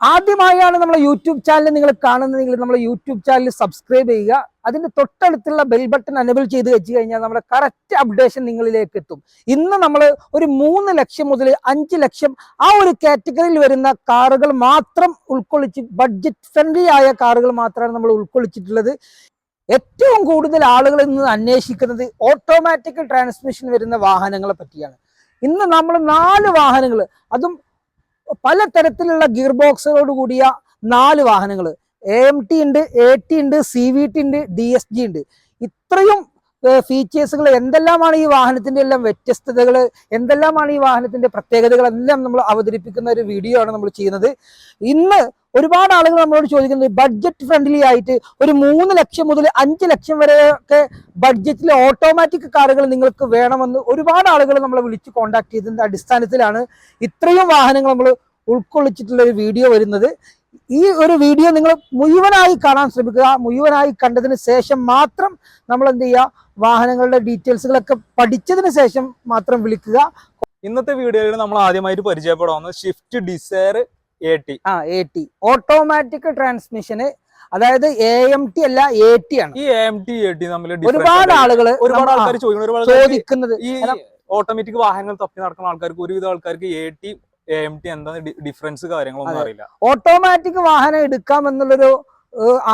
ആദ്യമായാണ് നമ്മളെ YouTube channel നിങ്ങൾ കാണുന്നതെങ്കിൽ നമ്മളെ യൂട്യൂബ് ചാനൽ സബ്സ്ക്രൈബ് ചെയ്യുക. അതിന്റെ തൊട്ടടുത്തുള്ള ബെൽ ബട്ടൺ അനബിൾ ചെയ്ത് വെച്ച് കഴിഞ്ഞാൽ നമ്മുടെ കറക്റ്റ് അപ്ഡേഷൻ നിങ്ങളിലേക്ക് എത്തും. ഇന്ന് നമ്മൾ ഒരു മൂന്ന് ലക്ഷം മുതൽ അഞ്ച് ലക്ഷം ആ ഒരു കാറ്റഗറിയിൽ വരുന്ന കാറുകൾ മാത്രം ഉൾക്കൊള്ളിച്ച് ബഡ്ജറ്റ് ഫ്രണ്ട്ലി ആയ കാറുകൾ മാത്രമാണ് നമ്മൾ ഉൾക്കൊള്ളിച്ചിട്ടുള്ളത്. ഏറ്റവും കൂടുതൽ ആളുകൾ ഇന്ന് അന്വേഷിക്കുന്നത് ഓട്ടോമാറ്റിക് ട്രാൻസ്മിഷൻ വരുന്ന വാഹനങ്ങളെ പറ്റിയാണ്. ഇന്ന് നമ്മൾ നാല് വാഹനങ്ങൾ അതും പലതരത്തിലുള്ള ഗിയർ ബോക്സുകളോട് കൂടിയ നാല് വാഹനങ്ങൾ എ എം ടി ഉണ്ട് എ ടി ഉണ്ട് സി വി ടി ഉണ്ട് ഡി എസ് ജി ഉണ്ട്. ഇത്രയും ഫീച്ചേഴ്സുകൾ എന്തെല്ലാമാണ് ഈ വാഹനത്തിന്റെ എല്ലാം വ്യത്യസ്തതകൾ എന്തെല്ലാമാണ് ഈ വാഹനത്തിന്റെ പ്രത്യേകതകൾ എല്ലാം നമ്മൾ അവതരിപ്പിക്കുന്ന ഒരു വീഡിയോ ആണ് നമ്മൾ ചെയ്യുന്നത്. ഇന്ന് ഒരുപാട് ആളുകൾ നമ്മളോട് ചോദിക്കുന്നത് ബഡ്ജറ്റ് ഫ്രണ്ട്ലി ആയിട്ട് ഒരു മൂന്ന് ലക്ഷം മുതൽ അഞ്ച് ലക്ഷം വരെയൊക്കെ ബഡ്ജറ്റിൽ ഓട്ടോമാറ്റിക് കാറുകൾ നിങ്ങൾക്ക് വേണമെന്ന് ഒരുപാട് ആളുകൾ നമ്മളെ വിളിച്ച് കോൺടാക്ട് ചെയ്തതിന്റെ അടിസ്ഥാനത്തിലാണ് ഇത്രയും വാഹനങ്ങൾ നമ്മൾ ഉൾക്കൊള്ളിച്ചിട്ടുള്ള ഒരു വീഡിയോ വരുന്നത്. ഈ ഒരു വീഡിയോ നിങ്ങൾ മുഴുവനായി കാണാൻ ശ്രമിക്കുക. മുഴുവനായി കണ്ടതിന് ശേഷം മാത്രം നമ്മൾ എന്ത് ചെയ്യുക? വാഹനങ്ങളുടെ ഡീറ്റെയിൽസുകളൊക്കെ പഠിച്ചതിന് ശേഷം മാത്രം വിളിക്കുക. ഇന്നത്തെ വീഡിയോയിൽ നമ്മൾ ആദ്യമായിട്ട് പരിചയപ്പെടാവുന്ന ഷിഫ്റ്റ് ഡിസയർ എ ടി ആ എ ടി ഓട്ടോമാറ്റിക് ട്രാൻസ്മിഷന് അതായത് എ എം ടി അല്ല എ ടി ആണ്. ഈ എം ടി എ ടി തമ്മിൽ ഒരുപാട് ആളുകൾ ഒരുപാട് ആൾക്കാർ ചോദിക്കുന്നത് ഈ ഓട്ടോമാറ്റിക് വാഹനങ്ങൾ തപ്പി നടക്കുന്ന ആൾക്കാർക്ക് ഒരുവിധ ആൾക്കാർക്ക് എ ടി എം ടി എന്താ ഡിഫറൻസ് കാര്യങ്ങളൊന്നും അറിയില്ല. ഓട്ടോമാറ്റിക് വാഹനം എടുക്കാം എന്നുള്ളൊരു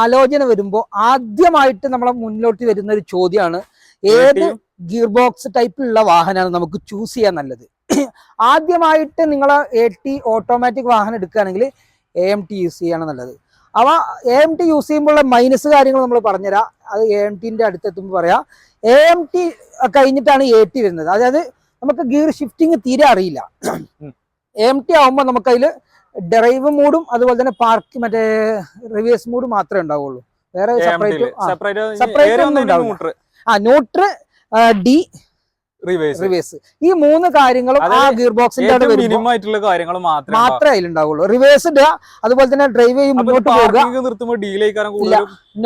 ആലോചന വരുമ്പോൾ ആദ്യമായിട്ട് നമ്മളെ മുന്നിലോട്ട് വരുന്ന ഒരു ചോദ്യമാണ് ഏത്? ഗിയർ ബോക്സ് ടൈപ്പിലുള്ള വാഹനമാണ് നമുക്ക് ചൂസ് ചെയ്യാൻ നല്ലത്? ആദ്യമായിട്ട് നിങ്ങൾ എ ടി ഓട്ടോമാറ്റിക് വാഹനം എടുക്കുകയാണെങ്കിൽ എ എം ടി യൂസ് ചെയ്യാണ് നല്ലത്. അവ എ എം ടി യൂസ് ചെയ്യുമ്പോഴുള്ള മൈനസ് കാര്യങ്ങൾ നമ്മൾ പറഞ്ഞുതരാം. അത് എ എം ടിന്റെ അടുത്തെത്തുമ്പോൾ പറയാം. എ എം ടി കഴിഞ്ഞിട്ടാണ് എ ടി വരുന്നത്. അതായത് നമുക്ക് ഗിയർ ഷിഫ്റ്റിംഗ് തീരെ അറിയില്ല. എ ടി ആവുമ്പോൾ നമുക്കതിൽ ഡ്രൈവ് മൂഡും അതുപോലെ തന്നെ പാർക്ക് മറ്റേ റിവേഴ്സ് മൂഡ് മാത്രമേ ഉണ്ടാവുള്ളൂ. വേറെ സെപ്പറേറ്റ് സെപ്പറേറ്റ് ഒന്നും ഉണ്ടാവില്ല. ആ ന്യൂട്രൽ ഡി റിവേഴ്സ് ഈ മൂന്ന് കാര്യങ്ങളും ആ ഗിയർ ബോക്സിന്റെ അവിടെ ഏറ്റവും വരുമ്പോൾ മിനിമം ആയിട്ടുള്ള കാര്യങ്ങൾ മാത്രമേ മാത്രമേ അതിലുണ്ടാവുള്ളൂ. റിവേഴ്സ് ഇടുക അതുപോലെ തന്നെ ഡ്രൈവ് ചെയ്യും മുന്നോട്ട് പോകുക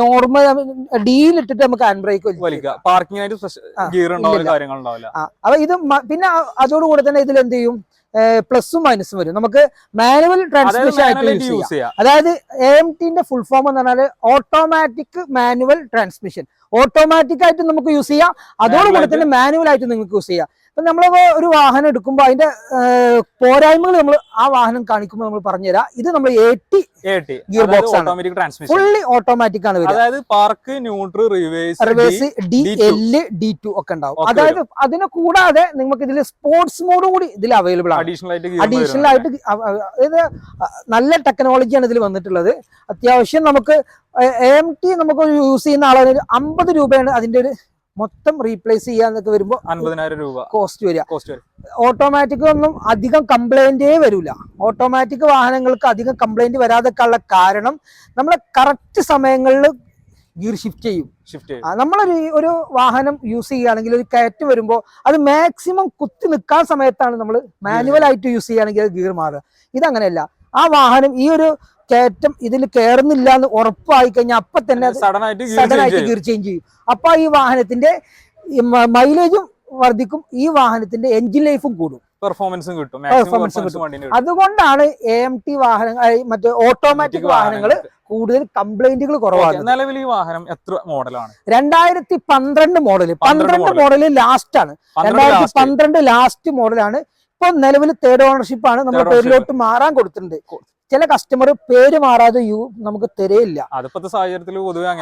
നോർമൽ ഡീലിട്ടിട്ട് നമുക്ക് ഹാൻഡ് ബ്രേക്ക് പാർക്കിംഗ് ആയിട്ട് ഗിയർ. കാര്യങ്ങൾ ഉണ്ടാവില്ല. അപ്പൊ ഇത് പിന്നെ അതോടുകൂടെ തന്നെ ഇതിൽ എന്ത് ചെയ്യും? പ്ലസും മൈനസും വരും. നമുക്ക് മാനുവൽ ട്രാൻസ്മിഷൻ ആയിട്ട് യൂസ് ചെയ്യാം. അതായത് എ എം ടിന്റെ ഫുൾ ഫോം എന്ന് പറഞ്ഞാൽ ഓട്ടോമാറ്റിക് മാനുവൽ ട്രാൻസ്മിഷൻ ഓട്ടോമാറ്റിക് ആയിട്ട് നമുക്ക് യൂസ് ചെയ്യാം. അതോടൊപ്പം തന്നെ മാനുവൽ ആയിട്ട് നിങ്ങൾക്ക് യൂസ് ചെയ്യാം. അപ്പൊ നമ്മൾ ഒരു വാഹനം എടുക്കുമ്പോൾ അതിന്റെ പോരായ്മകൾ നമ്മൾ ആ വാഹനം കാണിക്കുമ്പോൾ നമ്മൾ പറഞ്ഞുതരാം. ഇത് നമ്മൾ എട്ടി ഗിയർ ബോക്സ് ആണ്. ഫുള്ളി ഓട്ടോമാറ്റിക് ആണ് അതായത് park neutral reverse reverse D D2. L D two ഒക്കെ ഉണ്ടാവും. അതായത് അതിനെ കൂടാതെ നിങ്ങൾക്ക് ഇതിൽ സ്പോർട്സ് മോഡ് കൂടി ഇതിൽ അവൈലബിൾ ആണ്. അഡീഷണൽ ആയിട്ട് അതായത് നല്ല ടെക്നോളജിയാണ് ഇതിൽ വന്നിട്ടുള്ളത്. അത്യാവശ്യം നമുക്ക് എ ടി നമുക്ക് യൂസ് ചെയ്യുന്ന ആളെ ഒരു അമ്പത് രൂപയാണ് അതിന്റെ ഒരു മൊത്തം റീപ്ലേസ് ചെയ്യാന്നൊക്കെ വരുമ്പോ അൻപതിനായിരം രൂപ. കോസ്റ്റ് വരിക. കോസ്റ്റ് ഓട്ടോമാറ്റിക് ഒന്നും അധികം കംപ്ലൈന്റേ വരില്ല ഓട്ടോമാറ്റിക് വാഹനങ്ങൾക്ക് അധികം കംപ്ലൈന്റ് വരാതെക്കുള്ള കാരണം നമ്മൾ കറക്റ്റ് സമയങ്ങളിൽ ഗിയർ ഷിഫ്റ്റ് ചെയ്യും. നമ്മളൊരു ഒരു വാഹനം യൂസ് ചെയ്യുകയാണെങ്കിൽ ഒരു കയറ്റ് വരുമ്പോൾ അത് മാക്സിമം കുത്തി നിൽക്കാൻ സമയത്താണ് നമ്മൾ മാനുവൽ ആയിട്ട് യൂസ് ചെയ്യുകയാണെങ്കിൽ അത് ഗിയർ മാറുക. ഇതങ്ങനെയല്ല. ആ വാഹനം ഈ ഒരു കയറ്റം ഇതിൽ കയറുന്നില്ല എന്ന് ഉറപ്പായി കഴിഞ്ഞാൽ അപ്പൊ തന്നെ സഡനായിട്ട്. ഗിയർ ചേഞ്ച് ചെയ്യും. അപ്പൊ ഈ വാഹനത്തിന്റെ മൈലേജും വർദ്ധിക്കും ഈ വാഹനത്തിന്റെ എഞ്ചിൻ ലൈഫും കൂടും. പെർഫോമൻസും കിട്ടും. പെർഫോമൻസ് കിട്ടും. അതുകൊണ്ടാണ് എ എം ടി വാഹനങ്ങൾ മറ്റേ ഓട്ടോമാറ്റിക് വാഹനങ്ങൾ കൂടുതൽ കംപ്ലൈന്റുകൾ കുറവാണ്. നിലവിൽ ഈ വാഹനം എത്ര മോഡലാണ് രണ്ടായിരത്തി പന്ത്രണ്ട് മോഡൽ പന്ത്രണ്ട് മോഡൽ ലാസ്റ്റ് ആണ്. രണ്ടായിരത്തി പന്ത്രണ്ട് ലാസ്റ്റ് മോഡലാണ് ഇപ്പൊ നിലവിൽ തേർഡ് ഓണർഷിപ്പ് ആണ്. നമ്മൾ പേരിലോട്ട് മാറാൻ കൊടുത്തിട്ടുണ്ട്. ചില കസ്റ്റമർ പേര് മാറാതെ യു നമുക്ക് തരയില്ല.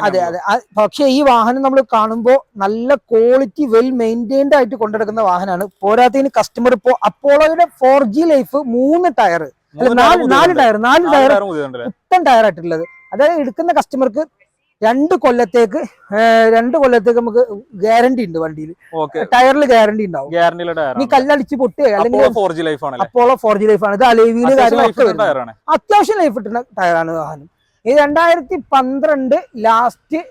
അതെ അതെ. പക്ഷേ ഈ വാഹനം നമ്മൾ കാണുമ്പോൾ നല്ല ക്വാളിറ്റി വെൽ മെയിന്റൈൻഡ് ആയിട്ട് കൊണ്ടെടുക്കുന്ന വാഹനമാണ് പോരാത്തതിന് കസ്റ്റമർ ഇപ്പോ അപ്പോളോയുടെ ഫോർ ജി ലൈഫ് മൂന്ന് ടയർ നാല് നാല് ടയർ നാല് ടയർ പുത്തൻ ടയർ ആയിട്ടുള്ളത്. അതായത് എടുക്കുന്ന കസ്റ്റമർക്ക് രണ്ട് കൊല്ലത്തേക്ക് രണ്ട് കൊല്ലത്തേക്ക് നമുക്ക് ഗ്യാരണ്ടി ഉണ്ട് വണ്ടിയിൽ. ടയറിൽ ഗ്യാരണ്ടി ഉണ്ടാവും. നീ കല്ലടിച്ച് പൊട്ടുക അല്ലെങ്കിൽ അപ്പോളോ ഫോർ ജി ലൈഫ് ആണ്. ഇത് കാര്യങ്ങളൊക്കെ ടയറാണ്. അത്യാവശ്യം ലൈഫ് കിട്ടുന്ന ടയറാണ് വാഹനം. ഇത് രണ്ടായിരത്തി പന്ത്രണ്ട് ലാസ്റ്റ്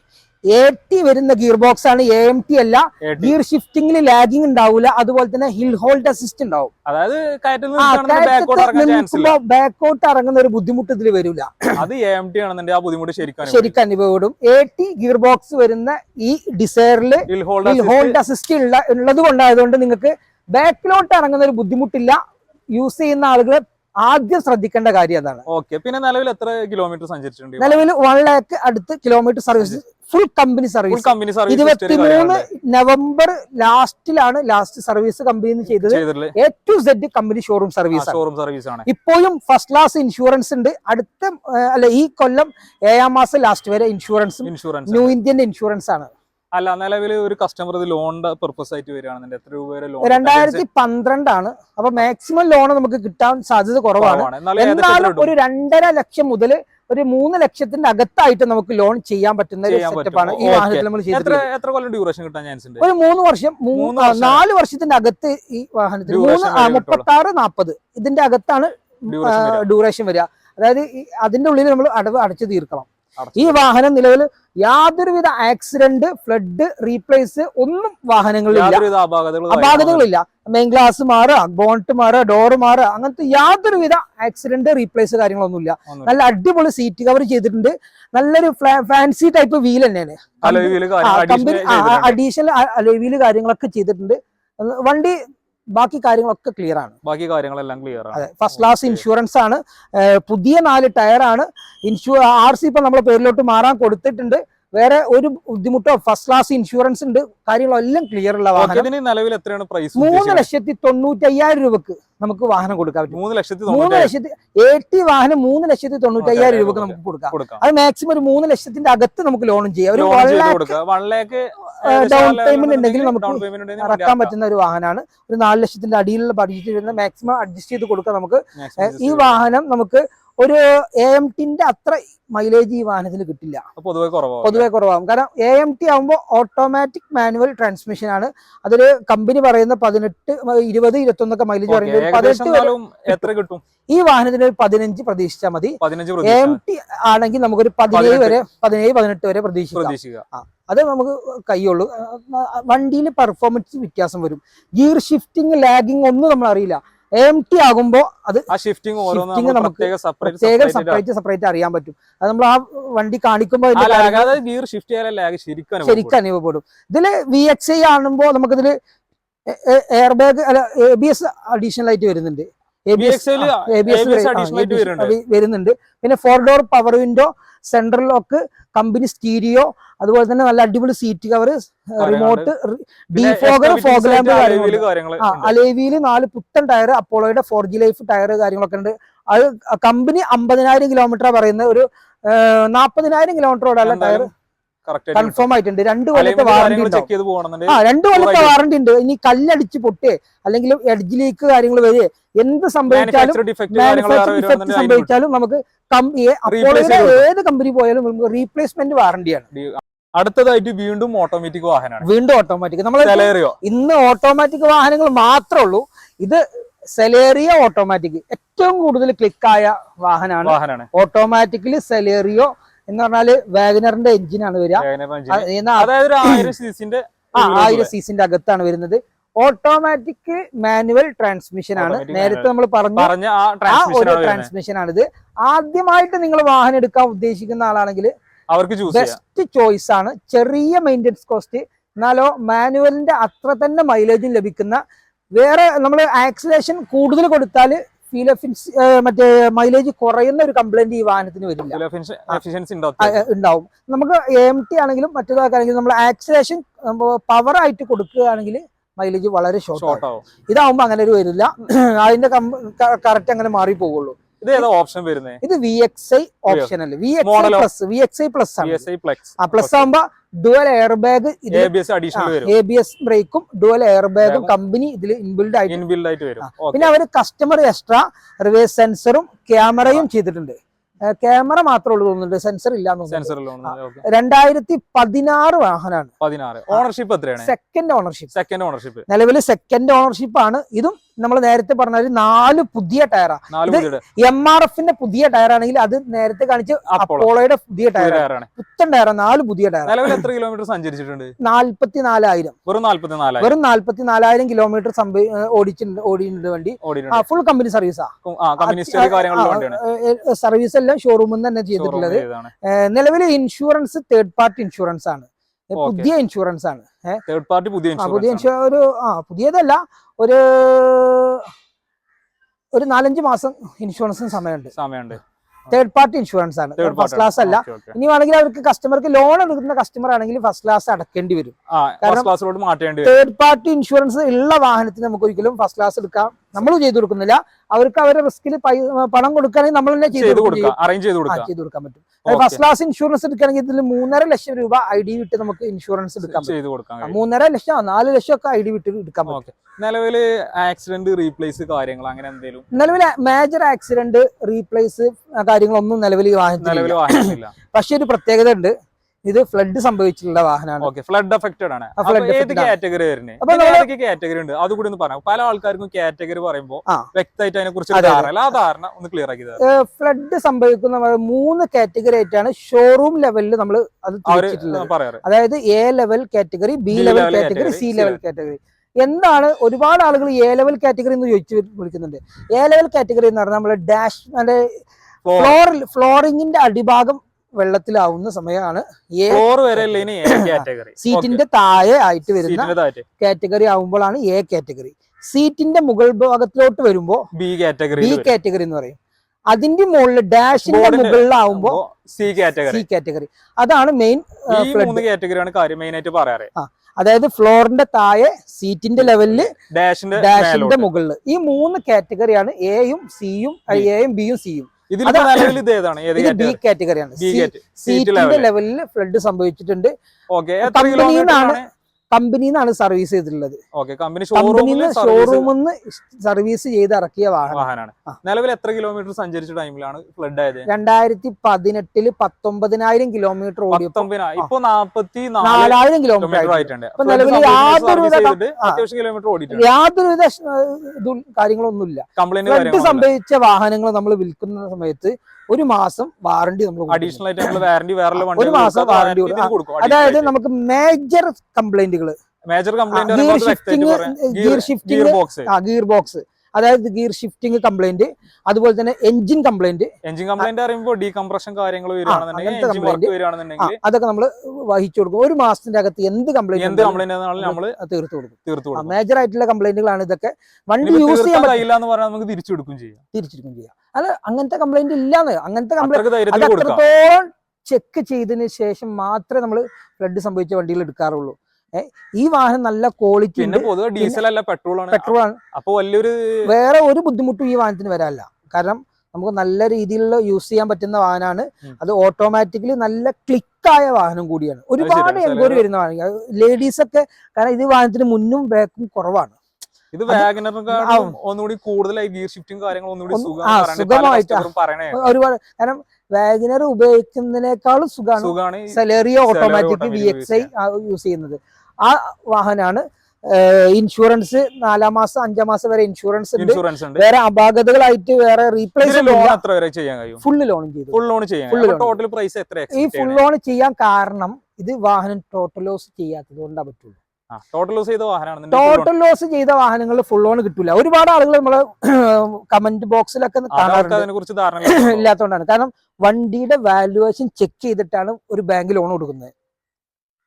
എ ടി വരുന്ന ഗിയർ ബോക്സ് ആണ് എ എം ടി അല്ല. ഗിയർ ഷിഫ്റ്റിംഗിൽ ലാഗിംഗ് ഉണ്ടാവില്ല അതുപോലെ തന്നെ ഹിൽ ഹോൾഡ് അസിസ്റ്റ് ഉണ്ടാവും. നിൽക്കുമ്പോ ബാക്കോട്ട് ഇറങ്ങുന്ന ഒരു ബുദ്ധിമുട്ട് ഇതിൽ വരില്ല അത് എം ടി ആണെന്നുണ്ടെങ്കിൽ ആ ബുദ്ധിമുട്ട് ശരിക്കും ശരിക്കും അനുഭവപ്പെടും. എ ടി ഗിയർ ബോക്സ് വരുന്ന ഈ ഡിസൈറിൽ ഹിൽ ഹോൾഡ് അസിസ്റ്റ് ഉള്ള ഉള്ളത് കൊണ്ടായതുകൊണ്ട് നിങ്ങൾക്ക് ബാക്കിലോട്ട് ഇറങ്ങുന്ന ഒരു ബുദ്ധിമുട്ടില്ല. യൂസ് ചെയ്യുന്ന ആളുകൾ ആദ്യം ശ്രദ്ധിക്കേണ്ട കാര്യം അതാണ്. ഓക്കെ. പിന്നെ നിലവിൽ എത്ര കിലോമീറ്റർ സഞ്ചരിച്ചിട്ടുണ്ട് നിലവിൽ വൺ ലാക്ക് അടുത്ത് kilometre service full company service company service ഇരുപത്തിമൂന്ന് നവംബർ ലാസ്റ്റിലാണ് ലാസ്റ്റ് സർവീസ് കമ്പനി ചെയ്തത്. A to Z company showroom service showroom service ആണ്. ഇപ്പോഴും ഫസ്റ്റ് ക്ലാസ് ഇൻഷുറൻസ് ഉണ്ട്. അടുത്ത അല്ല ഈ കൊല്ലം ഏഴാം മാസം ലാസ്റ്റ് വരെ ഇൻഷുറൻസും ഇൻഷുറൻസ് ന്യൂ ഇന്ത്യൻ ഇൻഷുറൻസ് ആണ്. അല്ല നിലവിൽ ഒരു കസ്റ്റമർ ഇത് ലോണിന്റെ പർപ്പസ് ആയിട്ട് വരികയാണെന്നുണ്ട് എത്ര രൂപ വരെ ലോൺ രണ്ടായിരത്തി പന്ത്രണ്ടാണ് അപ്പൊ മാക്സിമം ലോൺ നമുക്ക് കിട്ടാൻ സാധ്യത കുറവാണ്. എന്നാലും ഒരു രണ്ടര ലക്ഷം മുതൽ ഒരു മൂന്ന് ലക്ഷത്തിന്റെ അകത്തായിട്ട് നമുക്ക് ലോൺ ചെയ്യാൻ പറ്റുന്ന ഒരു. സെറ്റപ്പാണ് ഈ വാഹനത്തിൽ നമ്മൾ എത്ര കൊല്ലം ഡ്യൂറേഷൻ കിട്ടാൻ ചാൻസ് ഉണ്ട്? ഒരു മൂന്ന് വർഷം. നാല് വർഷത്തിന്റെ അകത്ത് ഈ വാഹനത്തിൽ മൂന്ന് മുപ്പത്തി ആറ് നാപ്പത് ഇതിന്റെ അകത്താണ് ഡ്യൂറേഷൻ വരിക. അതായത് അതിന്റെ ഉള്ളിൽ നമ്മൾ അടവ് അടച്ചു തീർക്കണം. ഈ വാഹനം നിലവിൽ യാതൊരുവിധ ആക്സിഡന്റ് ഫ്ലഡ് റീപ്ലേസ് ഒന്നും വാഹനങ്ങളിലില്ല. അപാകതകളില്ല. മെയിൻ ഗ്ലാസ് മാറുക ബോണ്ട് മാറുക ഡോർ മാറുക അങ്ങനത്തെ യാതൊരുവിധ ആക്സിഡന്റ് റീപ്ലേസ് കാര്യങ്ങളൊന്നുമില്ല. നല്ല അടിപൊളി സീറ്റ് കവർ ചെയ്തിട്ടുണ്ട്. നല്ലൊരു ഫാൻസി ടൈപ്പ് വീൽ തന്നെയാണ്. Additional company. Additional alloy wheel കാര്യങ്ങളൊക്കെ ചെയ്തിട്ടുണ്ട്. വണ്ടി ബാക്കി കാര്യങ്ങളൊക്കെ ക്ലിയർ ആണ്. ബാക്കി കാര്യങ്ങളെല്ലാം ക്ലിയർ ആണ്. അതെ ഫസ്റ്റ് ക്ലാസ് ഇൻഷുറൻസ് ആണ്. പുതിയ നാല് ടയർ ആണ്. ഇൻഷു ആർ സി ഇപ്പൊ നമ്മളെ പേരിലോട്ട് മാറാൻ കൊടുത്തിട്ടുണ്ട്. വേറെ ഒരു ബുദ്ധിമുട്ടോ ഫസ്റ്റ് ക്ലാസ് ഇൻഷുറൻസ് ഉണ്ട് കാര്യങ്ങളെല്ലാം ക്ലിയർ ഉള്ള വാഹനം. നിലവിൽ എത്രയാണ് പ്രൈസ് മൂന്ന് ലക്ഷത്തി തൊണ്ണൂറ്റി അയ്യായിരം രൂപക്ക് നമുക്ക് വാഹനം കൊടുക്കാൻ പറ്റും മൂന്ന് ലക്ഷത്തി മൂന്ന് ലക്ഷത്തി എയ്റ്റി വാഹനം മൂന്ന് ലക്ഷത്തി തൊണ്ണൂറ്റി അയ്യായിരം രൂപക്ക് നമുക്ക് കൊടുക്കാം. അത് മാക്സിമം ഒരു മൂന്ന് ലക്ഷത്തിന്റെ അകത്ത് നമുക്ക് ലോണും ചെയ്യാം. ഒരു വൺ ലാക്ക് ഡൗൺ payment ഉണ്ടെങ്കിൽ നമുക്ക് ഇറക്കാൻ പറ്റുന്ന ഒരു വാഹനമാണ്. ഒരു നാല് ലക്ഷത്തിന്റെ അടിയിലുള്ള ബഡ്ജറ്റ് വരുന്ന മാക്സിമം അഡ്ജസ്റ്റ് ചെയ്ത് കൊടുക്കാം നമുക്ക്. ഈ വാഹനം നമുക്ക് ഒരു എ എം ടിന്റെ അത്ര മൈലേജ് ഈ വാഹനത്തിൽ കിട്ടില്ല. പൊതുവെ പൊതുവെ കുറവാകും കാരണം എ എം ടി ആകുമ്പോൾ ഓട്ടോമാറ്റിക് മാനുവൽ ട്രാൻസ്മിഷൻ ആണ്. അതിൽ കമ്പനി പറയുന്ന പതിനെട്ട് ഇരുപത് ഇരുപത്തൊന്നൊക്കെ മൈലേജ് പറയുന്നത് പതിനെട്ട് കിട്ടും. ഈ വാഹനത്തിന് ഒരു പതിനഞ്ച് പ്രതീക്ഷിച്ചാൽ മതി. എ എം ടി ആണെങ്കിൽ നമുക്കൊരു പതിനേഴ്. വരെ പതിനേഴ് പതിനെട്ട് വരെ പ്രതീക്ഷിക്കാം. അത് നമുക്ക് കയ്യുള്ളൂ. വണ്ടിയിൽ പെർഫോമൻസ് വ്യത്യാസം വരും. ഗിയർ ഷിഫ്റ്റിംഗ് ലാഗിങ് ഒന്നും നമ്മൾ അറിയില്ല എം ടി ആകുമ്പോൾ അത് ആ ഷിഫ്റ്റിംഗ് നമുക്ക് പ്രത്യേക സെപ്പറേറ്റ് സെപ്പറേറ്റ് അറിയാൻ പറ്റും. അത് നമ്മൾ ആ വണ്ടി കാണിക്കുമ്പോൾ ശരിക്കും അനുഭവപ്പെടും. ഇതിൽ വി എക്സ് ഐ ആണുമ്പോൾ നമുക്കിതിൽ എയർ ബാഗ് അല്ല എ ബി എസ് അഡീഷണൽ ആയിട്ട് വരുന്നുണ്ട്. വരുന്നുണ്ട്. പിന്നെ four door power window central lock company stereo അതുപോലെ തന്നെ നല്ല അടിപൊളി seat cover remote de defogger fog lamp കാര്യങ്ങൾ. അലേവിയിൽ നാല് പുത്തൻ ടയർ അപ്പോളോയുടെ ഫോർ ജി ലൈഫ് ടയർ കാര്യങ്ങളൊക്കെ ഉണ്ട്. അത് കമ്പനി അമ്പതിനായിരം കിലോമീറ്റർ പറയുന്ന ഒരു നാൽപ്പതിനായിരം കിലോമീറ്ററോടെ ടയർ കൺഫേം ആയിട്ടുണ്ട്. രണ്ട് കൊല്ലത്തെ വാറന്റി വാറണ്ടി ആ രണ്ട് കൊല്ലത്തെ വാറന്റി വാറണ്ടി ഉണ്ട്. ഇനി കല്ലടിച്ച് പൊട്ടേ അല്ലെങ്കിൽ എഡ്ജ് ലീക്ക് കാര്യങ്ങൾ വരെ എന്ത് സംഭവിച്ചാലും ഡിഫക്ട് സംഭവിച്ചാലും നമുക്ക്. ഏത് കമ്പനി പോയാലും നമുക്ക് റീപ്ലേസ്മെന്റ് വാറണ്ടിയാണ് അടുത്തതായിട്ട് വീണ്ടും ഓട്ടോമാറ്റിക് വാഹനമാണ്. വീണ്ടും ഓട്ടോമാറ്റിക് നമ്മൾ ഇന്ന് ഓട്ടോമാറ്റിക് വാഹനങ്ങൾ മാത്രമേ ഉള്ളൂ. ഇത് സെലേറിയ ഓട്ടോമാറ്റിക് ഏറ്റവും കൂടുതൽ ക്ലിക്കായ വാഹനമാണ്. ഓട്ടോമാറ്റിക്കലി സെലേറിയോ എന്ന് പറഞ്ഞാൽ വാഗനറിന്റെ എഞ്ചിനാണ് വരിക. ആയിരം സീസിന്റെ അകത്താണ് വരുന്നത്. ഓട്ടോമാറ്റിക് മാനുവൽ ട്രാൻസ്മിഷൻ ആണ്. നേരത്തെ നമ്മൾ പറഞ്ഞു ആ ഒരു ട്രാൻസ്മിഷൻ ആണിത്. ആദ്യമായിട്ട് നിങ്ങൾ വാഹനം എടുക്കാൻ ഉദ്ദേശിക്കുന്ന ആളാണെങ്കിൽ അവർക്ക് ബെസ്റ്റ് ചോയ്സ് ആണ്. ചെറിയ മെയിന്റെനൻസ് കോസ്റ്റ് എന്നാലോ മാനുവലിന്റെ അത്ര തന്നെ മൈലേജും ലഭിക്കുന്ന വേറെ നമ്മൾ ആക്സിലേഷൻ കൂടുതൽ കൊടുത്താൽ ഫീൽ മറ്റേ മൈലേജ് കുറയുന്ന ഒരു കംപ്ലൈന്റ് ഈ വാഹനത്തിന് വരില്ല. ഉണ്ടാവും. നമുക്ക് എം ടി ആണെങ്കിലും മറ്റേതൊക്കെ ആണെങ്കിലും നമ്മൾ ആക്സിലേഷൻ പവർ ആയിട്ട് കൊടുക്കുകയാണെങ്കിൽ മൈലേജ് വളരെ ഷോർട്ട് ആവും. ഇതാവുമ്പോ അങ്ങനെ ഒരു വരില്ല. അതിന്റെ കറക്റ്റ് അങ്ങനെ മാറി പോകുള്ളൂ ഇത് ഏതാ ഓപ്ഷൻ വരുന്നത് ഇത് വി എക്സ് ഐ ഓപ്ഷൻ അല്ലേ? V X plus V X I plus ആണ്. പ്ലസ് ആകുമ്പോ dual air bag A B S ബ്രേക്കും dual air ബാഗും കമ്പനി ഇതിൽ ഇൻബിൽഡ് ആയിട്ട് ഇൻബിൽഡ് ആയിട്ട് വരും. പിന്നെ അവർ കസ്റ്റമർ എക്സ്ട്രാ റിവേഴ്സ് സെൻസറും ക്യാമറയും ചെയ്തിട്ടുണ്ട്. ക്യാമറ മാത്രമേ ഉള്ളൂ തോന്നുന്നുണ്ട്. സെൻസർ ഇല്ലാന്ന് തോന്നുന്നു സെൻസറിൽ രണ്ടായിരത്തി പതിനാറ്. വാഹനമാണ് ഓണർഷിപ്പ് എത്രയാണ്? സെക്കൻഡ് ഓണർഷിപ്പ് സെക്കൻഡ് ഓണർഷിപ്പ് നിലവിൽ സെക്കൻഡ് ഓണർഷിപ്പ് ആണ്. ഇതും നമ്മൾ നേരത്തെ പറഞ്ഞ ഒരു നാല് പുതിയ ടയറാണ് ഇത് എം ആർ എഫിന്റെ പുതിയ ടയർ ആണെങ്കിൽ അത് നേരത്തെ കാണിച്ച് അപ്പോളോയുടെ പുതിയ ടയർ ടയറാണ്. പുത്തൻ ടയർ നാല് പുതിയ ടയർ നിലവിൽ എത്ര കിലോമീറ്റർ സഞ്ചരിച്ചിട്ടുണ്ട്? നാല്പത്തി നാലായിരം വെറും നാല്പത്തി നാലായിരം വെറും നാല്പത്തി നാലായിരം കിലോമീറ്റർ ഓടിച്ചിട്ടുണ്ട് ഓടിയിട്ടുണ്ട് വണ്ടി. ആ ഫുൾ കമ്പനി സർവീസാ സർവീസ് എല്ലാം ഷോറൂമിൽ നിന്ന് തന്നെ ചെയ്തിട്ടുള്ളത്. നിലവിൽ ഇൻഷുറൻസ് തേർഡ് പാർട്ടി ഇൻഷുറൻസ് ആണ്. പുതിയ ഇൻഷുറൻസ് ആണ്. തേർഡ് പാർട്ടി പുതിയ പുതിയ ഇൻഷുറൻസ് ഒരു ആ പുതിയതല്ല. ഒരു ഒരു നാലഞ്ച് മാസം ഇൻഷുറൻസിന് സമയമുണ്ട്. സമയമുണ്ട്. തേർഡ് പാർട്ടി ഇൻഷുറൻസ് ആണ്. ഫസ്റ്റ് ക്ലാസ് അല്ല. ഇനി വേണമെങ്കിൽ അവർക്ക് കസ്റ്റമർക്ക് ലോൺ എടുക്കുന്ന കസ്റ്റമർ ആണെങ്കിൽ ഫസ്റ്റ് ക്ലാസ് അടക്കേണ്ടി വരും. തേർഡ് പാർട്ടി ഇൻഷുറൻസ് ഉള്ള വാഹനത്തിന് നമുക്ക് ഒരിക്കലും ഫസ്റ്റ് ക്ലാസ് എടുക്കാം. നമ്മൾ ചെയ്തു കൊടുക്കുന്നില്ല. അവർക്ക് അവരുടെ റിസ്കിൽ പണം കൊടുക്കുകയാണെങ്കിൽ നമ്മൾ തന്നെ ചെയ്തു ചെയ്ത് കൊടുക്കാം. അറേഞ്ച് ചെയ്ത് കൊടുക്കാം. ചെയ്ത് കൊടുക്കാൻ പറ്റും. ഫസ്റ്റ് ക്ലാസ് ഇൻഷുറൻസ് എടുക്കുകയാണെങ്കിൽ ഇതിൽ മൂന്നര ലക്ഷം രൂപ ഐ ഡി വിട്ട് നമുക്ക് ഇൻഷുറൻസ് എടുക്കാൻ പറ്റും. കൊടുക്കാം മൂന്നര ലക്ഷം നാല് ലക്ഷം ഒക്കെ ഐ ഡി വിട്ട് എടുക്കാൻ പറ്റും. നിലവിൽ ആക്സിഡന്റ് റീപ്ലേസ് കാര്യങ്ങൾ അങ്ങനെ എന്തെങ്കിലും നിലവിൽ മേജർ ആക്സിഡന്റ് റീപ്ലേസ് കാര്യങ്ങളൊന്നും നിലവിൽ വാഹനമില്ല പക്ഷെ ഒരു പ്രത്യേകത ഉണ്ട് ഇത് ഫ്ലഡ് സംഭവിച്ചിട്ടുള്ള വാഹനമാണ്. ഓക്കെ ഫ്ലഡ് അഫക്റ്റഡ് ആണ്. ഏത് കാറ്റഗറി വരുന്നത് അപ്പൊ ഏതൊക്കെ കാറ്റഗറി ഉണ്ട്? അതുകൂടി ഒന്ന് പറയാം. പല ആൾക്കാർക്കും കാറ്റഗറി പറയുമ്പോൾ. വ്യക്തമായിട്ട് അതിനെ കുറിച്ച് അതെ, അതെ. ധാരണ ആ ധാരണ ഒന്ന് ക്ലിയർ ആക്കി ഫ്ലഡ് സംഭവിക്കുന്ന മൂന്ന് കാറ്റഗറി ആയിട്ടാണ് ഷോറൂം ലെവലിൽ നമ്മൾ അത് പറയാറ്. അതായത് A level category B level category C level category എന്താണ് ഒരുപാട് ആളുകൾ എ ലെവൽ കാറ്റഗറി എന്ന് ചോദിച്ചു വിളിക്കുന്നുണ്ട്. എ ലെവൽ കാറ്റഗറി എന്ന് പറഞ്ഞാൽ നമ്മൾ ഡാഷ് ഫ്ലോർ ഫ്ലോറിങ്ങിന്റെ അടിഭാഗം വെള്ളത്തിലാവുന്ന സമയമാണ് സീറ്റിന്റെ താഴെ ആയിട്ട് വരുന്ന കാറ്റഗറി ആവുമ്പോഴാണ് എ കാറ്റഗറി സീറ്റിന്റെ മുകൾ ഭാഗത്തിലോട്ട് വരുമ്പോ ബി കാറ്റഗറി ബി കാറ്റഗറി എന്ന് പറയും. അതിന്റെ മുകളിൽ ഡാഷിന്റെ മുകളിലാവുമ്പോ സി കാറ്റഗറി സി കാറ്റഗറി അതാണ് മെയിൻ കാറ്റഗറിയാണ് കാര്യം മെയിൻ ആയിട്ട് പറയാറ്. അതായത് ഫ്ലോറിന്റെ താഴെ സീറ്റിന്റെ ലെവലിൽ ഡാഷിന്റെ ഡാഷിന്റെ മുകളിൽ ഈ മൂന്ന് കാറ്റഗറിയാണ് എയും സിയും എയും ബിയും സിയും ഇത് ബി കാറ്റഗറിയാണ് സീറ്റിന്റെ ലെവലിൽ ഫ്ലഡ് സംഭവിച്ചിട്ടുണ്ട്. കമ്പനിയിൽ നിന്നാണ് സർവീസ് ചെയ്തിട്ടുള്ളത്. ഓക്കെ കമ്പനി കമ്പനിയിൽ ഷോറൂമിൽ നിന്ന് ഷോറൂമിൽ നിന്ന് സർവീസ് ചെയ്ത് ഇറക്കിയ വാഹനമാണ് നിലവിൽ എത്ര കിലോമീറ്റർ സഞ്ചരിച്ച ടൈമിലാണ് ഫ്ലഡ് ആയത്? രണ്ടായിരത്തി പതിനെട്ടിൽ പത്തൊമ്പതിനായിരം. കിലോമീറ്റർ ഇപ്പൊ നാപ്പത്തി നാല് നാലായിരം കിലോമീറ്റർ ആയിട്ടുണ്ട്. ഇപ്പൊ നിലവിൽ യാതൊരുവിധ കിലോമീറ്റർ ഓടിയിട്ടുണ്ട്. യാതൊരുവിധ ഇതും ഫ്ലഡ് കാര്യങ്ങളൊന്നും സംഭവിച്ച വാഹനങ്ങൾ നമ്മൾ വിൽക്കുന്ന സമയത്ത് ഒരു മാസം വാറണ്ടി നമ്മൾ അഡീഷണൽ ആയിട്ട് നമ്മൾ വാറണ്ടി വേറെ ഒരു മാസം വാറണ്ടി കൊടുക്കും. അതായത് നമുക്ക് major കംപ്ലൈന്റുകൾ major complaint gear shifting gear shifting box ആ ഗിയർ ബോക്സ് അതായത് ഗിയർ ഷിഫ്റ്റിംഗ് കംപ്ലൈന്റ് അതുപോലെ തന്നെ എഞ്ചിൻ കംപ്ലൈന്റ് എഞ്ചിൻ കംപ്ലൈന്റ് പറയുമ്പോൾ ഡീകംപ്രഷൻ കാര്യങ്ങൾ വരികയാണെന്നുണ്ടെങ്കിൽ അതൊക്കെ നമ്മൾ വഹിച്ചു കൊടുക്കും. ഒരു മാസത്തിന്റെ അകത്ത് എന്ത് എന്ത് കംപ്ലൈന്റ് കംപ്ലൈന്റ് നമ്മൾ തീർത്തു കൊടുക്കും. തീർത്തു കൊടുക്കും. മേജർ ആയിട്ടുള്ള കംപ്ലൈന്റുകളാണ് ഇതൊക്കെ. വണ്ടി യൂസ് ചെയ്യാൻ പറ്റില്ല എന്ന് പറഞ്ഞാൽ നമുക്ക് തിരിച്ചു കൊടുക്കും ചെയ്യാം. തിരിച്ചെടുക്കും ചെയ്യാം. അല്ല അങ്ങനത്തെ കംപ്ലൈന്റ് ഇല്ലാന്ന്. അങ്ങനത്തെ കംപ്ലൈന്റ് അത് അത്രത്തോളം ചെക്ക് ചെയ്തതിന് ശേഷം മാത്രമേ നമ്മൾ ഫ്ലഡ് സംഭവിച്ച വണ്ടികൾ എടുക്കാറുള്ളൂ. ഈ വാഹനം നല്ല ക്വാളിറ്റി പിന്നെ ഉണ്ട്. പൊതുവെ ഡീസൽ അല്ല പെട്രോൾ ആണ്. പെട്രോൾ ആണ്. അപ്പൊ വലിയൊരു വേറെ ഒരു ബുദ്ധിമുട്ടും ഈ വാഹനത്തിന് വരാനില്ല. കാരണം നമുക്ക് നല്ല രീതിയിലുള്ള യൂസ് ചെയ്യാൻ പറ്റുന്ന വാഹനമാണ്. അത് ഓട്ടോമാറ്റിക്കലി നല്ല ക്ലിക്കായ വാഹനം കൂടിയാണ്. ഒരുപാട്. എൻക്വയറി വരുന്ന വാഹനം. ലേഡീസ് ഒക്കെ കാരണം ഇത് വാഹനത്തിന് മുന്നും ബാക്കും കുറവാണ്. ഇത് വാഗനറിനെക്കാളും ഒന്നുകൂടി കൂടുതലായി ഗിയർ ഷിഫ്റ്റും കാര്യങ്ങളും ഒന്നുകൂടി ഒന്ന് സുഖമായിട്ട് ഒരുപാട് കാരണം വാഗനർ ഉപയോഗിക്കുന്നതിനേക്കാളും സുഖമാണ് ഈ automatic V X I use ചെയ്യുന്നത്. ആ വാഹനമാണ് ഇൻഷുറൻസ് നാലാം മാസം അഞ്ചാം മാസം വരെ ഇൻഷുറൻസ് ഉണ്ട്. വേറെ അപാകതകളായിട്ട് വേറെ റീപ്ലേസ് ഇതിന് ലോൺ ചെയ്തു. ഫുൾ ലോൺ ചെയ്യാൻ. Full ടോട്ടൽ പ്രൈസ് എത്ര ഈ ഫുൾ ലോൺ ചെയ്യാൻ കാരണം ഇത് വാഹനം ടോട്ടൽ ലോസ് ചെയ്യാത്തത് കൊണ്ടാ പറ്റുള്ളൂ. ടോട്ടൽ ലോസ് ചെയ്ത വാഹനമാണ് ടോട്ടൽ ലോസ് ചെയ്ത വാഹനങ്ങൾ ഫുൾ ഓൺ കിട്ടൂല. ഒരുപാട് ആളുകൾ നമ്മൾ കമന്റ് ബോക്സിലൊക്കെ കാണാറുണ്ട്. ഇല്ലാത്തതുകൊണ്ടാണ്. കാരണം വണ്ടിയുടെ വാല്യുവേഷൻ ചെക്ക് ചെയ്തിട്ടാണ് ഒരു ബാങ്ക് ലോൺ കൊടുക്കുന്നത്.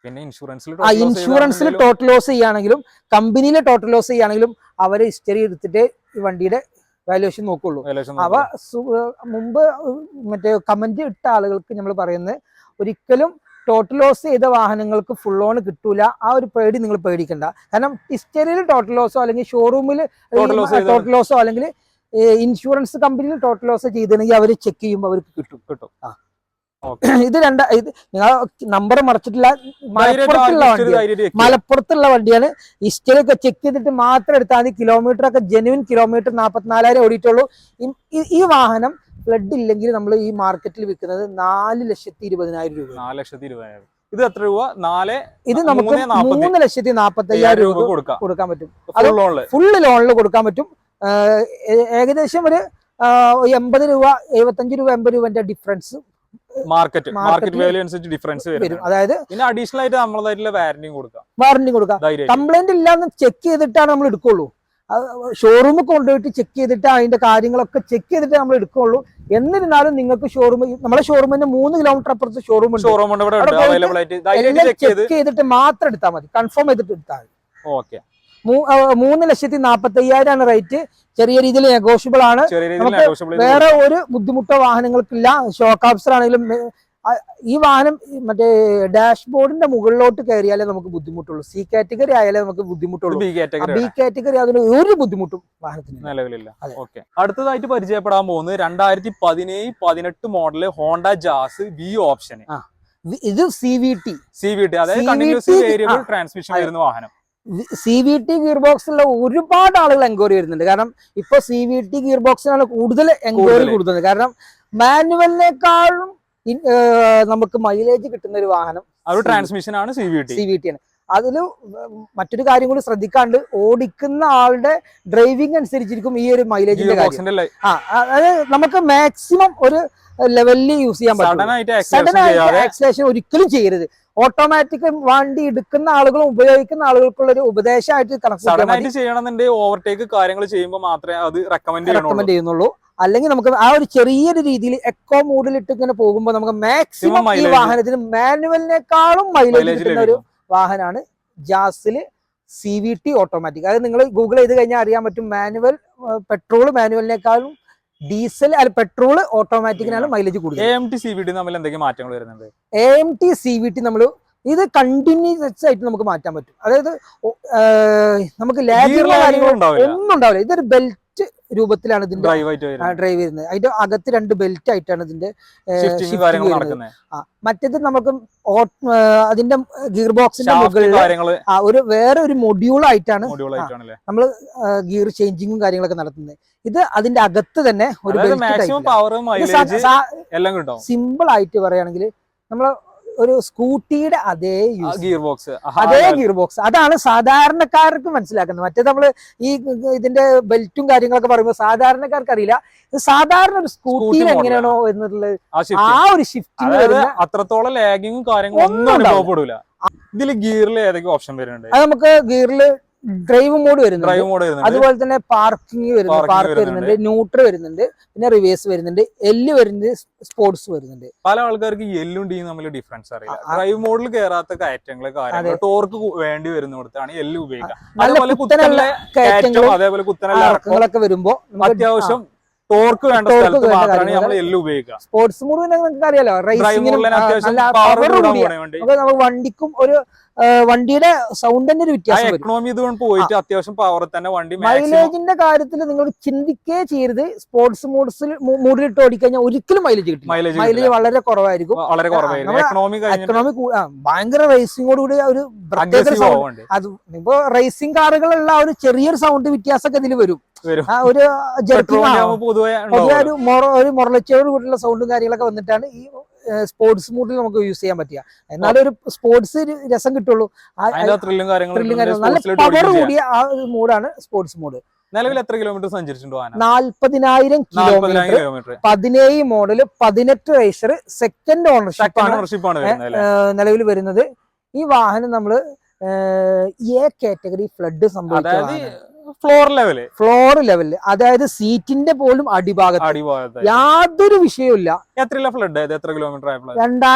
പിന്നെ ഇൻഷുറൻസിൽ ആ ഇൻഷുറൻസിൽ ടോട്ടൽ ലോസ് ചെയ്യുകയാണെങ്കിലും കമ്പനിയിലെ ടോട്ടൽ ലോസ് ചെയ്യുകയാണെങ്കിലും അവരെ ഹിസ്റ്ററി എടുത്തിട്ട് ഈ വണ്ടിയുടെ വാല്യുവേഷൻ നോക്കുള്ളൂ. അവ മുമ്പ് മറ്റേ കമന്റ് ഇട്ട ആളുകൾക്ക് നമ്മൾ പറയുന്നത് ഒരിക്കലും ടോട്ടൽ ലോസ് ചെയ്ത വാഹനങ്ങൾക്ക് ഫുൾ ഓൺ കിട്ടൂല. ആ ഒരു പേടി നിങ്ങൾ പേടിക്കണ്ട. കാരണം ഹിസ്റ്ററിയിൽ ടോട്ടൽ ലോസോ അല്ലെങ്കിൽ ഷോറൂമിൽ ടോട്ടൽ ലോസോ അല്ലെങ്കിൽ ഇൻഷുറൻസ് കമ്പനിയിൽ ടോട്ടൽ ലോസ് ചെയ്തിട്ടുണ്ടെങ്കിൽ അവർ ചെക്ക് ചെയ്യുമ്പോൾ അവർക്ക് കിട്ടും. കിട്ടും. ആ. ഇത് രണ്ട ഇത് നിങ്ങൾ നമ്പർ മറച്ചിട്ടില്ല. മലപ്പുറത്തുള്ള വണ്ടി മലപ്പുറത്തുള്ള വണ്ടിയാണ്. ഹിസ്റ്ററി ഒക്കെ ചെക്ക് ചെയ്തിട്ട് മാത്രം എടുത്താൽ മതി. കിലോമീറ്റർ ഒക്കെ ജെനുവിൻ കിലോമീറ്റർ നാൽപ്പത്തിനാലായിരം ഓടിയിട്ടുള്ളൂ. ഈ വാഹനം ഫ്ലഡ് ഇല്ലെങ്കിൽ നമ്മൾ ഈ മാർക്കറ്റിൽ വിൽക്കുന്നത് നാല് ലക്ഷത്തി ഇരുപതിനായിരം രൂപ നാല് ലക്ഷത്തി ഇരുപതിനായിരം. ഇത് എത്ര രൂപ? നാല് ഇത് നമുക്ക് മൂന്നേ ലക്ഷത്തി നാപ്പത്തി അയ്യായിരം രൂപ രൂപ കൊടുക്കാം. കൊടുക്കാൻ പറ്റും. ഫുള്ള് ലോണിൽ കൊടുക്കാൻ പറ്റും. ഏകദേശം ഒരു എൺപത് രൂപ എഴുപത്തഞ്ച് രൂപ എൺപത് രൂപന്റെ ഡിഫറൻസ് മാർക്കറ്റ് മാർക്കറ്റ് വാല്യൂ അനുസരിച്ച് ഡിഫറൻസ് വരും. വരും അതായത് പിന്നെ അഡീഷണൽ ആയിട്ട് നമ്മളതായിട്ടുള്ള വാറന്റിയും കൊടുക്കാം. വാറന്റിയും കൊടുക്കാം. കംപ്ലൈന്റ് ഇല്ലാന്ന് ചെക്ക് ചെയ്തിട്ടാണ് നമ്മൾ എടുക്കുള്ളൂ. ഷോറൂമിൽ കൊണ്ടുപോയിട്ട് ചെക്ക് ചെയ്തിട്ട് അതിന്റെ കാര്യങ്ങളൊക്കെ ചെക്ക് ചെയ്തിട്ട് നമ്മൾ എടുക്കുള്ളൂ. എന്നിരുന്നാലും നിങ്ങൾക്ക് ഷോറൂം നമ്മളെ ഷോറൂമിന്റെ മൂന്ന് കിലോമീറ്റർ അപ്പുറത്ത് ഷോറൂം ഉണ്ട്. ചെക്ക് ചെയ്തിട്ട് മാത്രം എടുത്താൽ മതി. കൺഫേം ചെയ്തിട്ട് എടുത്താൽ മതി. ഓക്കെ മൂന്ന് ലക്ഷത്തി നാപ്പത്തി അയ്യായിരം ആണ് റേറ്റ് ചെറിയ രീതിയിൽ നെഗോഷ്യബിൾ ആണ്. നമുക്ക് വേറെ ഒരു ബുദ്ധിമുട്ടോ വാഹനങ്ങൾക്കില്ല. ഷോക്ക് ഓഫീസർ ആണെങ്കിലും ഈ വാഹനം മറ്റേ ഡാഷ്ബോർഡിന്റെ മുകളിലോട്ട് കയറിയാലേ നമുക്ക് ബുദ്ധിമുട്ടുള്ളൂ. സി കാറ്റഗറി ആയാലേ നമുക്ക് ബുദ്ധിമുട്ടുള്ളൂ. ബി കാറ്റഗറി അതിന് ഒരു ബുദ്ധിമുട്ടും വാഹനത്തിന് നിലവിലില്ല. ഓക്കെ. അടുത്തതായിട്ട് പരിചയപ്പെടാൻ പോകുന്നത് രണ്ടായിരത്തി പതിനേഴ് പതിനെട്ട് model Honda Jazz V option ഇത് C V T C V T അതായത് കണ്ടിന്യൂസ് വേരിയബിൾ ട്രാൻസ്മിഷൻ വരുന്ന വാഹനം. സി വി ടി ഗിയർ ബോക്സിലുള്ള ഒരുപാട് ആളുകൾ എൻക്വയറി വരുന്നുണ്ട്. കാരണം ഇപ്പൊ സി വി ടി ഗിയർ ബോക്സിനാണ് കൂടുതൽ എൻക്വയറി. കൊടുക്കുന്നത് കാരണം മാനുവലിനേക്കാളും നമുക്ക് മൈലേജ് കിട്ടുന്ന ഒരു വാഹനം ഒരു ട്രാൻസ്മിഷൻ ആണ് C V T C V T ആണ്. അതിൽ മറ്റൊരു കാര്യം കൂടി ശ്രദ്ധിക്കാണ്ട് ഓടിക്കുന്ന ആളുടെ ഡ്രൈവിംഗ് അനുസരിച്ചിരിക്കും ഈ ഒരു മൈലേജിന്റെ കാര്യം. ആ അതായത് നമുക്ക് മാക്സിമം ഒരു ലെവലിൽ യൂസ് ചെയ്യാൻ പറ്റും സഡൻ ആയിട്ട് ആക്സിലേഷൻ ഒരിക്കലും ചെയ്യരുത്. ഓട്ടോമാറ്റിക് വണ്ടി എടുക്കുന്ന ആളുകളും ഉപയോഗിക്കുന്ന ആളുകൾക്കുള്ള ഒരു ഉപദേശമായിട്ട് ചെയ്യണമെന്നുണ്ടെങ്കിൽ ഓവർടേക്ക് കാര്യങ്ങൾ ചെയ്യുമ്പോൾ മാത്രമേ അത് റെക്കമെൻഡ് ചെയ്യുന്നുള്ളൂ. അല്ലെങ്കിൽ നമുക്ക് ആ ഒരു ചെറിയൊരു രീതിയിൽ എക്കോ മൂഡിലിട്ട് ഇങ്ങനെ പോകുമ്പോൾ നമുക്ക് മാക്സിമം ഈ വാഹനത്തിന് മാനുവലിനേക്കാളും മൈലേജ് മൈലേജ് കിട്ടുന്ന ഒരു വാഹനമാണ് ജാസിൽ സി വി ടി ഓട്ടോമാറ്റിക് അതായത് നിങ്ങൾ ഗൂഗിൾ ചെയ്ത് കഴിഞ്ഞാൽ അറിയാൻ പറ്റും. മാനുവൽ പെട്രോൾ മാനുവലിനേക്കാളും ഡീസൽ അല്ല പെട്രോൾ ഓട്ടോമാറ്റിക്കിനാണ് മൈലേജ് കൂടുതൽ. A T C V T തമ്മിൽ എന്തെങ്കിലും മാറ്റങ്ങൾ വരുന്നുണ്ട്? A T C V T നമ്മൾ ഇത് കണ്ടിന്യൂസ് ആയിട്ട് നമുക്ക് മാറ്റാൻ പറ്റും. അതായത് നമുക്ക് ലാഗുള്ള കാര്യങ്ങൾ ഒന്നും ഉണ്ടാവില്ല. ഇതൊരു ബെൽറ്റ് രൂപത്തിലാണ് ഇതിന്റെ ഡ്രൈവ് വരുന്നത്. അതിന്റെ അകത്ത് രണ്ട് ബെൽറ്റ് ആയിട്ടാണ് ഇതിന്റെ ആ, മറ്റേത് നമുക്ക് അതിന്റെ ഗിയർ ബോക്സിന്റെ മുകളിൽ ഒരു വേറെ ഒരു മൊഡ്യൂൾ ആയിട്ടാണ് നമ്മൾ ഗിയർ ചേഞ്ചിങ്ങും കാര്യങ്ങളൊക്കെ നടത്തുന്നത്. ഇത് അതിന്റെ അകത്ത് തന്നെ ഒരു സിമ്പിൾ ആയിട്ട് പറയുകയാണെങ്കിൽ നമ്മൾ ഒരു സ്കൂട്ടിയുടെ അതേ ഗിയർ ബോക്സ് അതേ ഗിയർ ബോക്സ് അതാണ് സാധാരണക്കാർക്ക് മനസ്സിലാക്കുന്നത്. മറ്റേ നമ്മൾ ഈ ഇതിന്റെ ബെൽറ്റും കാര്യങ്ങളൊക്കെ പറയുമ്പോൾ സാധാരണക്കാർക്ക് അറിയില്ല. സാധാരണ ഒരു സ്കൂട്ടിയിൽ എങ്ങനെയാണോ എന്നുള്ളത് ആ ഷിഫ്റ്റ് ഒരു ഷിഫ്റ്റിംഗ് അത്രത്തോളം ലാഗിങ്ങും കാര്യങ്ങളും ഒന്നും. അനുഭവപ്പെടില്ല ഇതിൽ ഗിയറിൽ ഏതൊക്കെ ഓപ്ഷൻ വരുന്നുണ്ട്? അത് നമുക്ക് ഗിയറിൽ ഡ്രൈവ് മോഡ് വരുന്നുണ്ട്. അതുപോലെ തന്നെ പാർക്കിംഗ് വരുന്നുണ്ട് പാർക്ക് വരുന്നുണ്ട്. ന്യൂട്രൽ വരുന്നുണ്ട് പിന്നെ റിവേഴ്സ് വരുന്നുണ്ട് എല്ല് വരുന്നുണ്ട് സ്പോർട്സ് വരുന്നുണ്ട്. പല ആൾക്കാർക്ക് എല്ലും ഡിയും തമ്മിൽ ഡിഫറൻസ് ആ. ഡ്രൈവ് മോഡിൽ കയറാത്ത കയറ്റങ്ങൾ കാര്യങ്ങൾ ടോർക്ക് വേണ്ടി വരുന്നിടത്താണ് എല്ല് ഉപയോഗിക്കുക. അതേപോലെ കുത്തനുള്ള ഇറക്കങ്ങളൊക്കെ വരുമ്പോ അത്യാവശ്യം ടോർക്ക് വേണ്ട സ്ഥലത്ത് മാത്രമാണ് നമ്മൾ എല്ല് ഉപയോഗിക്കുക. സ്പോർട്സ് മോഡ് നിങ്ങൾക്ക് അറിയാലോ റേസിംഗിനും നല്ല പവർ കൂടിയ നമുക്ക് വണ്ടിക്കും ഒരു വണ്ടിയുടെ സൗണ്ടിന്റെ ഒരു ആ വ്യത്യാസം വരും. എക്കണോമി ഇതുകൊണ്ട് പോയിട്ട് അത്യാവശ്യം പവർ തന്നെ വണ്ടി മൈലേജിന്റെ കാര്യത്തിൽ നിങ്ങൾ ചിന്തിക്കേ ചെയ്യരുത്. സ്പോർട്സ് മോഡ്സിൽ മൂഡിലിട്ട് ഓടിക്കഴിഞ്ഞാൽ ഒരിക്കലും മൈലേജ് കിട്ടും മൈലേജ് മൈലേജ് വളരെ കുറവായിരിക്കും. വളരെ എക്കണോമി എക്കണോമി ഭയങ്കര റേസിംഗോട് കൂടി ഒരു പ്രത്യേക സൗണ്ട് അത് ഇപ്പൊ റേസിംഗ് കാറുകളുള്ള ഒരു ചെറിയൊരു സൗണ്ട് വ്യത്യാസമൊക്കെ ഇതിൽ വരും. ഒരു ജെറ്റ് പൊതുവെ ഒരു മൊറ ഒരു മൊറലച്ചോട് കൂടിയുള്ള സൗണ്ടും കാര്യങ്ങളൊക്കെ വന്നിട്ടാണ് ഈ സ്പോർട്സ് മൂഡിൽ നമുക്ക് യൂസ് ചെയ്യാൻ പറ്റുക. എന്നാലും ഒരു സ്പോർട്സ് രസം കിട്ടുള്ളൂ. നല്ല പവർ കൂടിയ ആ ഒരു മൂഡാണ് സ്പോർട്സ് മൂഡ് നിലവിൽ എത്ര കിലോമീറ്റർ സഞ്ചരിച്ചിട്ടുണ്ട് നാല്പതിനായിരം കിലോമീറ്റർ പതിനേഴ് മോഡൽ പതിനെട്ട് റേസർ സെക്കൻഡ് ഓണർഷിപ്പ് ആണ് നിലവിൽ വരുന്നത്. ഈ വാഹനം നമ്മൾ എ കാറ്റഗറി ഫ്ലഡ് സംഭവിച്ചത് ഫ്ലോർ ലെവൽ ഫ്ലോർ ലെവലിൽ അതായത് സീറ്റിന്റെ പോലും അടിഭാഗത്ത്. അടിഭാഗത്ത് യാതൊരു വിഷയവുമില്ല. എത്ര ഫ്ലഡ് എത്ര കിലോമീറ്റർ ആയപ്പോൾ രണ്ടാ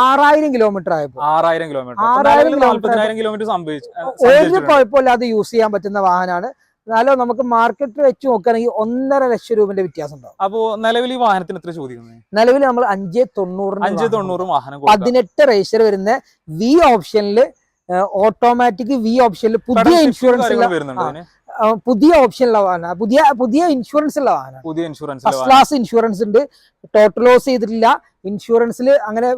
ആറായിരം കിലോമീറ്റർ ആയപ്പോ ആറായിരം കിലോമീറ്റർ ആറായിരം നാല്പതിനായിരം കിലോമീറ്റർ സംഭവിച്ചു ഒരു കുഴപ്പമില്ലാതെ യൂസ് ചെയ്യാൻ പറ്റുന്ന വാഹനമാണ്. എന്നാലോ നമുക്ക് മാർക്കറ്റ് വെച്ച് നോക്കുകയാണെങ്കിൽ ഒന്നര ലക്ഷം രൂപന്റെ വ്യത്യാസം ഉണ്ടാവും. അപ്പോ നിലവിൽ ഈ വാഹനത്തിന് എത്ര ചോദിക്കുന്നത് നിലവിൽ നമ്മൾ അഞ്ച് തൊണ്ണൂറിന് അഞ്ച് തൊണ്ണൂറ് വാഹനം. പതിനെട്ട് റേഷർ വരുന്ന വി ഓപ്ഷനിൽ ഓട്ടോമാറ്റിക് വി ഓപ്ഷനിൽ പുതിയ ഇൻഷുറൻസ് വരുന്നുണ്ട് പുതിയ ഓപ്ഷനുള്ള വാഹനം. പുതിയ പുതിയ ഇൻഷുറൻസ് ഉള്ള വാഹനം. പുതിയ ഇൻഷുറൻസ് ഫസ്റ്റ് ക്ലാസ് ഇൻഷുറൻസ് ഉണ്ട്. ടോട്ടൽ ലോസ് ചെയ്തിട്ടില്ല. ഇൻഷുറൻസിൽ അങ്ങനെ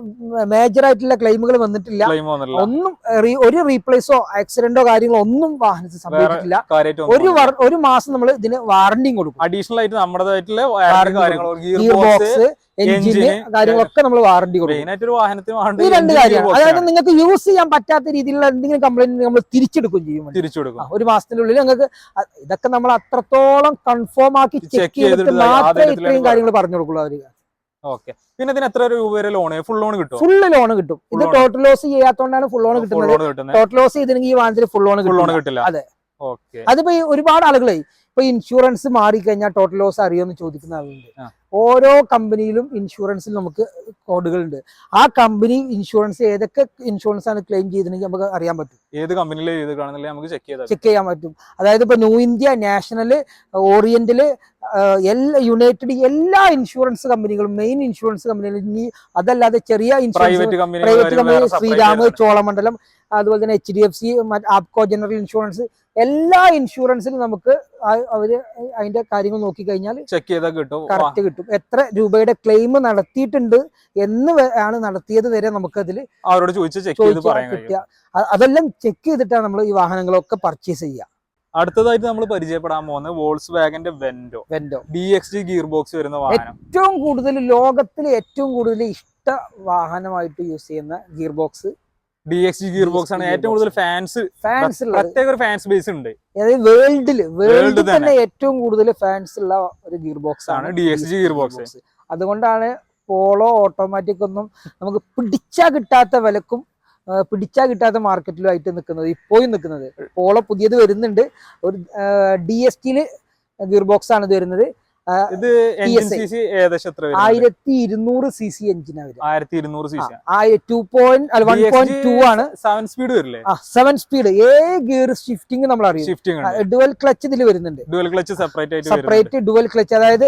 മേജർ ആയിട്ടുള്ള ക്ലെയിമുകൾ വന്നിട്ടില്ല. ഒന്നും ഒരു റീപ്ലേസോ ആക്സിഡന്റോ കാര്യങ്ങളോ ഒന്നും വാഹനത്തിൽ സംഭവിച്ചിട്ടില്ല. ഒരു ഒരു മാസം നമ്മൾ ഇതിന് വാറണ്ടിയും കൊടുക്കും. അഡീഷണൽ ആയിട്ട് നമ്മുടേതായിട്ടുള്ള ഗിയർ ബോക്സ് എഞ്ചിൻ എഞ്ചിന് കാര്യങ്ങളൊക്കെ നമ്മൾ വാറണ്ടി കൊടുക്കും. ഒരു ഈ രണ്ട് കാര്യമാണ് അതായത് നിങ്ങൾക്ക് യൂസ് ചെയ്യാൻ പറ്റാത്ത രീതിയിലുള്ള എന്തെങ്കിലും കംപ്ലൈന്റ് നമ്മൾ തിരിച്ചെടുക്കും ചെയ്യും കൊടുക്കും ഒരു മാസത്തിനുള്ളിൽ നിങ്ങൾക്ക് ഇതൊക്കെ നമ്മൾ അത്രത്തോളം കൺഫേം ആക്കി ചെക്ക് ചെയ്തിട്ട് മാത്രമേ ഇത്രയും കാര്യങ്ങൾ പറഞ്ഞു കൊടുക്കുള്ളൂ അവർ. ഓക്കെ. പിന്നെ ഇതിന് എത്ര രൂപ വരെ ലോൺ ഫുൾ ലോൺ കിട്ടും ഫുൾ ലോൺ കിട്ടും. ഇത് ടോട്ടൽ ലോസ് ചെയ്യാത്തോണ്ടാണ് ഫുൾ ലോൺ കിട്ടുന്നത്. ടോട്ടൽ ലോസ് ചെയ്തില്ലെങ്കിൽ ഈ വാഹനത്തിൽ ഫുൾ ലോൺ ഫുൾ ലോൺ കിട്ടില്ല. അതെ. ഓക്കെ. അതിപ്പോ ഒരുപാട് ആളുകളെ ഇപ്പൊ ഇൻഷുറൻസ് മാറിക്കഴിഞ്ഞാൽ ടോട്ടൽ ലോസ് അറിയുമെന്ന് ചോദിക്കുന്ന ആളുണ്ട്. ഓരോ കമ്പനിയിലും ഇൻഷുറൻസിൽ നമുക്ക് കോഡുകളുണ്ട്. ആ കമ്പനി ഇൻഷുറൻസ് ഏതൊക്കെ ഇൻഷുറൻസ് ആണ് ക്ലെയിം ചെയ്തിട്ടുണ്ടെങ്കിൽ നമുക്ക് അറിയാൻ പറ്റും. ഏത് കമ്പനിയിൽ നമുക്ക് ചെക്ക് ചെക്ക് ചെയ്യാൻ പറ്റും. അതായത് ഇപ്പൊ ന്യൂ ഇന്ത്യ നാഷണൽ ഓറിയന്റൽ എല്ലാ യുണൈറ്റഡ് എല്ലാ ഇൻഷുറൻസ് കമ്പനികളും മെയിൻ ഇൻഷുറൻസ് കമ്പനികളും ഇനി അതല്ലാതെ ചെറിയ insurance private company private company Shriram Cholamandalam അതുപോലെ തന്നെ എച്ച് ഡി എഫ് സി ആപ്കോ ജനറൽ ഇൻഷുറൻസ് എല്ലാ ഇൻഷുറൻസിലും നമുക്ക് അവർ അതിന്റെ കാര്യങ്ങൾ നോക്കി കഴിഞ്ഞാൽ ചെക്ക് ചെയ്താൽ കിട്ടും. കറക്റ്റ് കിട്ടും. എത്ര രൂപയുടെ ക്ലെയിം നടത്തിയിട്ടുണ്ട് എന്ന് ആണ് നടത്തിയത് വരെ നമുക്ക് നമുക്കതിൽ അവരോട് കിട്ടുക. അതെല്ലാം ചെക്ക് ചെയ്തിട്ടാണ് നമ്മൾ ഈ വാഹനങ്ങളൊക്കെ പർച്ചേസ് ചെയ്യുക. അടുത്തതായിട്ട് നമ്മൾ പരിചയപ്പെടാൻ പോകുന്നത് വോൾസ് വാഗന്റെ Vento Vento D X G gear box വരുന്ന വാഹനം. ഏറ്റവും കൂടുതൽ ലോകത്തിൽ ഏറ്റവും കൂടുതൽ ഇഷ്ട വാഹനമായിട്ട് യൂസ് ചെയ്യുന്ന gear box D X G gear box ആണ് ഏറ്റവും കൂടുതൽ ഫാൻസ് ഫാൻസ് പ്രത്യേക ഒരു ഫാൻസ് ബേസ് ഉണ്ട്. അതായത് വേൾഡിൽ വേൾഡിൽ തന്നെ. ഏറ്റവും കൂടുതൽ ഫാൻസ് ഉള്ള ഒരു ഗിയർ ബോക്സ് ആണ് D X G gear box അതുകൊണ്ടാണ് പോളോ ഓട്ടോമാറ്റിക് ഒന്നും നമുക്ക് പിടിച്ചാ കിട്ടാത്ത വിലക്കും പിടിച്ചാ കിട്ടാത്ത മാർക്കറ്റിലുമായിട്ട് നിൽക്കുന്നത് ഇപ്പോഴും നിൽക്കുന്നത് പോളോ പുതിയത് വരുന്നുണ്ട്. ഒരു ഡി എസ് ടിയിൽ ഗിയർ ബോക്സ് ആണ് ഇത് വരുന്നത്. ഇത് വരും ആയിരത്തി ഇരുന്നൂറ് സി സി എഞ്ചിനാണ് വരിക. ആയിരത്തി ഇരുന്നൂറ് C C two point one point two ആണ്. സെവൻ സ്പീഡ് വരില്ലേ? സെവൻ സ്പീഡ് ഏ ഗിയർ ഷിഫ്റ്റിംഗ് നമ്മൾ അറിയും ഡുവൽ ക്ലച്ച് ഇതിൽ വരുന്നുണ്ട്. ഡുവൽ ക്ലച്ച് സെപ്പറേറ്റ് ആയിട്ട് സെപ്പറേറ്റ് ഡുവൽ ക്ലച്ച് അതായത്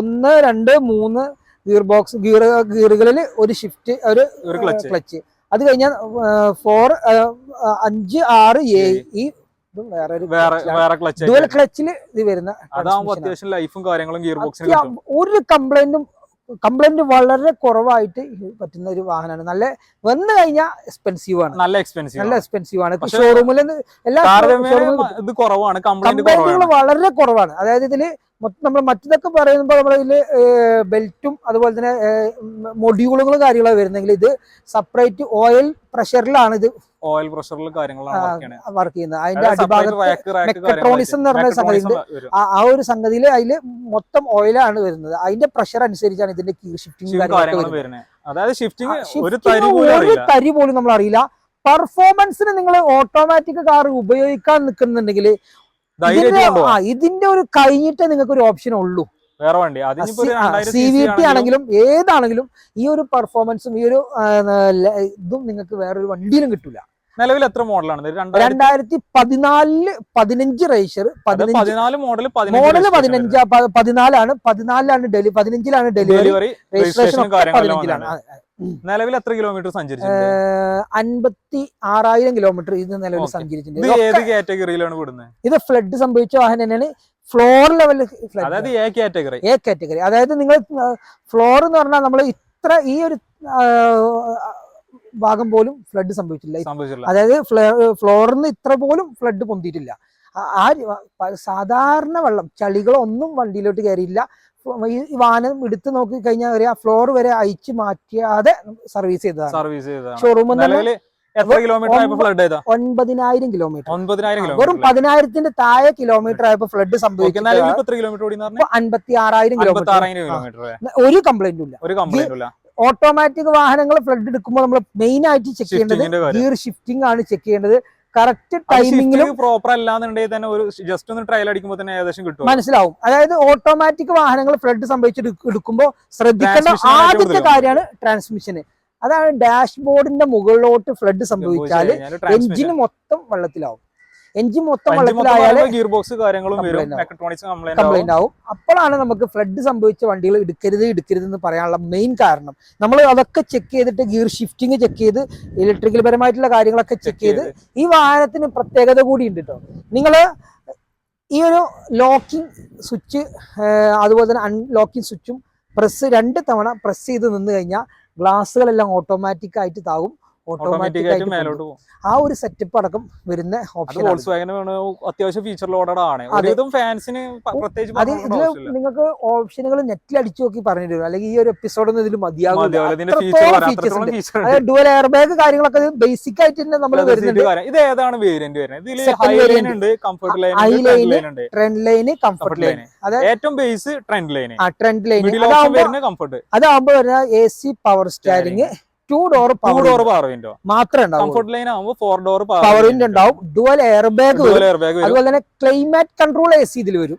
ഒന്ന് രണ്ട് മൂന്ന് ഗിയർ ബോക്സ് ഗിയർ ഗിയറുകളിൽ ഒരു ഷിഫ്റ്റ് ഒരു ക്ലച്ച് അത് കഴിഞ്ഞാൽ ഫോർ അഞ്ച് ആറ് ഏഴ്. ഈ വേറെ ഒരു വേറെ വേറെ ക്ലച്ച് ഡുവൽ ക്ലച്ചിൽ ഇത് വരുന്ന അത്യാവശ്യം ലൈഫും കാര്യങ്ങളും ഗിയർ ബോക്സിന് ഒരു കംപ്ലൈന്റും കംപ്ലൈന്റ് വളരെ കുറവായിട്ട് പറ്റുന്ന ഒരു വാഹനമാണ്. നല്ല വന്നു കഴിഞ്ഞാൽ എക്സ്പെൻസീവ് ആണ്. നല്ല എക്സ്പെൻസീവ് നല്ല എക്സ്പെൻസീവ് ആണ്. ഷോറൂമിൽ എല്ലാ ഇത് കുറവാണ് കംപ്ലൈന്റുകൾ വളരെ കുറവാണ്. അതായത് ഇതിൽ നമ്മൾ മറ്റതൊക്കെ പറയുമ്പോൾ നമ്മൾ ഇതിൽ ബെൽറ്റും അതുപോലെ തന്നെ മൊഡ്യൂളുകളും കാര്യങ്ങളൊക്കെ വരുന്നെങ്കിൽ ഇത് സെപ്പറേറ്റ് ഓയിൽ പ്രഷറിലാണ് ഇത് ഓയിൽ പ്രഷറിൽ കാര്യങ്ങളാണ് വർക്ക് ചെയ്യുന്നത്. അതിന്റെ അടിഭാഗത്ത് rack, rack മെക്കട്രോണിസം എന്ന് പറഞ്ഞ സംഗതി ആ ഒരു സംഗതിയിൽ അതിൽ മൊത്തം ഓയിലാണ് വരുന്നത്. അതിന്റെ പ്രഷർ അനുസരിച്ചാണ് ഇതിന്റെ കീ ഷിഫ്റ്റിംഗ് കാര്യങ്ങളൊക്കെ വരുന്നത്. അതായത് ഷിഫ്റ്റിംഗ് ഒരു തരി പോലും നമ്മൾ അറിയില്ല. പെർഫോമൻസിന് നിങ്ങൾ ഓട്ടോമാറ്റിക് കാർ ഉപയോഗിക്കാൻ നിൽക്കുന്നുണ്ടെങ്കിൽ ഇതിന്റെ ഒരു കഴിഞ്ഞിട്ടേ നിങ്ങൾക്ക് ഒരു ഓപ്ഷൻ ഉള്ളൂ. വേറെ വണ്ടി. സി വി ടി ആണെങ്കിലും ആണെങ്കിലും ഏതാണെങ്കിലും ഈ ഒരു പെർഫോമൻസും ഈ ഒരു ഇതും നിങ്ങൾക്ക് വേറൊരു വണ്ടിയിലും കിട്ടൂല. നിലവിൽ എത്ര മോഡലാണ്? രണ്ടായിരത്തി പതിനാലിൽ പതിനഞ്ച് റേഷർ പതിനാല് മോഡൽ മോഡൽ പതിനഞ്ച് പതിനാലാണ് പതിനാലിലാണ് ഡെലിവറി പതിനഞ്ചിലാണ് ഡെലിവറി രജിസ്ട്രേഷൻ പതിനഞ്ചിലാണ്. നിലവിൽ എത്ര കിലോമീറ്റർ സഞ്ചരിച്ചു അൻപത്തി ആറായിരം കിലോമീറ്റർ ഇത് നിലവിൽ സഞ്ചരിച്ചിട്ടുണ്ട്. ഇത് ഏത് കാറ്റഗറിയിലാണ് വിടുന്നത് ഇത് ഫ്ലഡ് സംഭവിച്ച വാഹനം തന്നെയാണ്. ഫ്ലോർ ലെവലിൽ ഫ്ലഡ് അതായത് എ കാറ്റഗറി എ കാറ്റഗറി അതായത് നിങ്ങൾ ഫ്ലോർ എന്ന് പറഞ്ഞാൽ നമ്മൾ ഇത്ര ഈ ഒരു ഭാഗം പോലും ഫ്ലഡ് സംഭവിച്ചില്ല. അതായത് ഫ്ലോറിന്ന് ഇത്ര പോലും ഫ്ലഡ് പൊന്തിയിട്ടില്ല. ആ- സാധാരണ വെള്ളം ചളികളൊന്നും വണ്ടിയിലോട്ട് കയറിയില്ല ഈ വാഹനം എടുത്ത് നോക്കി കഴിഞ്ഞാൽ വരെ ആ ഫ്ലോർ വരെ അയച്ചു മാറ്റിയാതെ സർവീസ് ചെയ്തതാണ്. സർവീസ് ഷോറൂമിൽ നിന്ന് എത്ര കിലോമീറ്റർ ഫ്ലഡ് ഒൻപതിനായിരം കിലോമീറ്റർ ഒൻപതിനായിരം വെറും പതിനായിരത്തിന്റെ താഴെ കിലോമീറ്റർ ആയപ്പോ ഫ്ലഡ് സംഭവിക്കുന്നത് പറഞ്ഞാൽ അൻപത്തി ആറായിരം കിലോമീറ്റർ ഒരു കംപ്ലൈന്റും ഇല്ല. ഒരു കംപ്ലൈന്റും ഇല്ല. ഓട്ടോമാറ്റിക് വാഹനങ്ങൾ ഫ്ലഡ് എടുക്കുമ്പോൾ നമ്മൾ മെയിൻ ആയിട്ട് ചെക്ക് ചെയ്യേണ്ടത് ഗിയർ ഷിഫ്റ്റിംഗ് ആണ് ചെക്ക് ചെയ്യേണ്ടത്. കറക്റ്റ് ടൈമിംഗിലും പ്രോപ്പർ അല്ലാന്നുണ്ടെങ്കിൽ തന്നെ ഒരു ജസ്റ്റ് ഒന്ന് ട്രയൽ അടിക്കുമ്പോൾ തന്നെ ഏകദേശം കിട്ടും. മനസ്സിലാവും. അതായത് ഓട്ടോമാറ്റിക് വാഹനങ്ങൾ ഫ്ലഡ് സംഭവിച്ച് എടുക്കുമ്പോൾ ശ്രദ്ധിക്കേണ്ട ആദ്യത്തെ കാര്യമാണ് ട്രാൻസ്മിഷന് അതാണ് ഡാഷ്ബോർഡിന്റെ മുകളിലോട്ട് ഫ്ലഡ് സംഭവിച്ചാൽ എഞ്ചിന് മൊത്തം വെള്ളത്തിലാവും. എഞ്ചിൻ മൊത്തം വെള്ളത്തിലായാലും ഗിയർ ബോക്സ് കാര്യങ്ങളും വരും Complaint കംപ്ലൈന്റ് ആവും. അപ്പോഴാണ് നമുക്ക് ഫ്ലഡ് സംഭവിച്ച വണ്ടികൾ എടുക്കരുത് എടുക്കരുത് എന്ന് പറയാനുള്ള മെയിൻ കാരണം. നമ്മൾ അതൊക്കെ ചെക്ക് ചെയ്തിട്ട് ഗിയർ ഷിഫ്റ്റിംഗ് ചെക്ക് ചെയ്ത് ഇലക്ട്രിക്കൽ പരമായിട്ടുള്ള കാര്യങ്ങളൊക്കെ ചെക്ക് ചെയ്ത്. ഈ വാഹനത്തിന് പ്രത്യേകത കൂടി ഉണ്ട് കേട്ടോ നിങ്ങൾ ഈ ഒരു ലോക്കിംഗ് സ്വിച്ച് അതുപോലെ തന്നെ അൺലോക്കിംഗ് സ്വിച്ചും പ്രസ് രണ്ട് തവണ പ്രസ് ചെയ്ത് നിന്ന് കഴിഞ്ഞാൽ ഗ്ലാസ്സുകളെല്ലാം ഓട്ടോമാറ്റിക് ആയിട്ട് താവും ഓട്ടോമാറ്റിക് ഓട്ടോമാറ്റിക് ആയിട്ട് ആയിട്ട് മേലോട്ട് പോകും. ആ ഒരു സെറ്റപ്പ് അടക്കം വരുന്ന ഓപ്ഷൻ അത്യാവശ്യം ഫീച്ചർ ലോഡഡ് ആണ്. ഫാൻസിന് അത് ഇതിൽ നിങ്ങൾക്ക് ഓപ്ഷനുകൾ നെറ്റിൽ അടിച്ചു നോക്കി പറഞ്ഞു തരും അല്ലെങ്കിൽ ഈ ഒരു എപ്പിസോഡൊന്നും ഇതിൽ മതിയാകും ഡുവൽ എയർ ബാഗ് കാര്യങ്ങളൊക്കെ ബേസിക് ആയിട്ട് തന്നെ നമ്മൾ വരുന്നുണ്ട്. ഇത് ഏതാണ് വേരിയന്റ് വരുന്നത്? ഇതിൽ ഹൈ ലൈൻ ഉണ്ട് comfort line line trend line comfort line line ഏറ്റവും ബേസ് ട്രെൻഡ് ലൈൻ ആ ട്രെൻഡ് ലൈൻ വരുന്ന കംഫർട്ട് വരുന്ന A C power steering two door two door power window മാത്രമേ ഉണ്ടാവും കംഫർട്ട് ലൈൻ ആവുമ്പോൾ ഫോർ ഡോർ പവർ വിൻഡ് ഉണ്ടാവും. Dual air bag അതുപോലെ തന്നെ ക്ലൈമാറ്റ് കൺട്രോൾ എ സി ഇതിൽ വരും.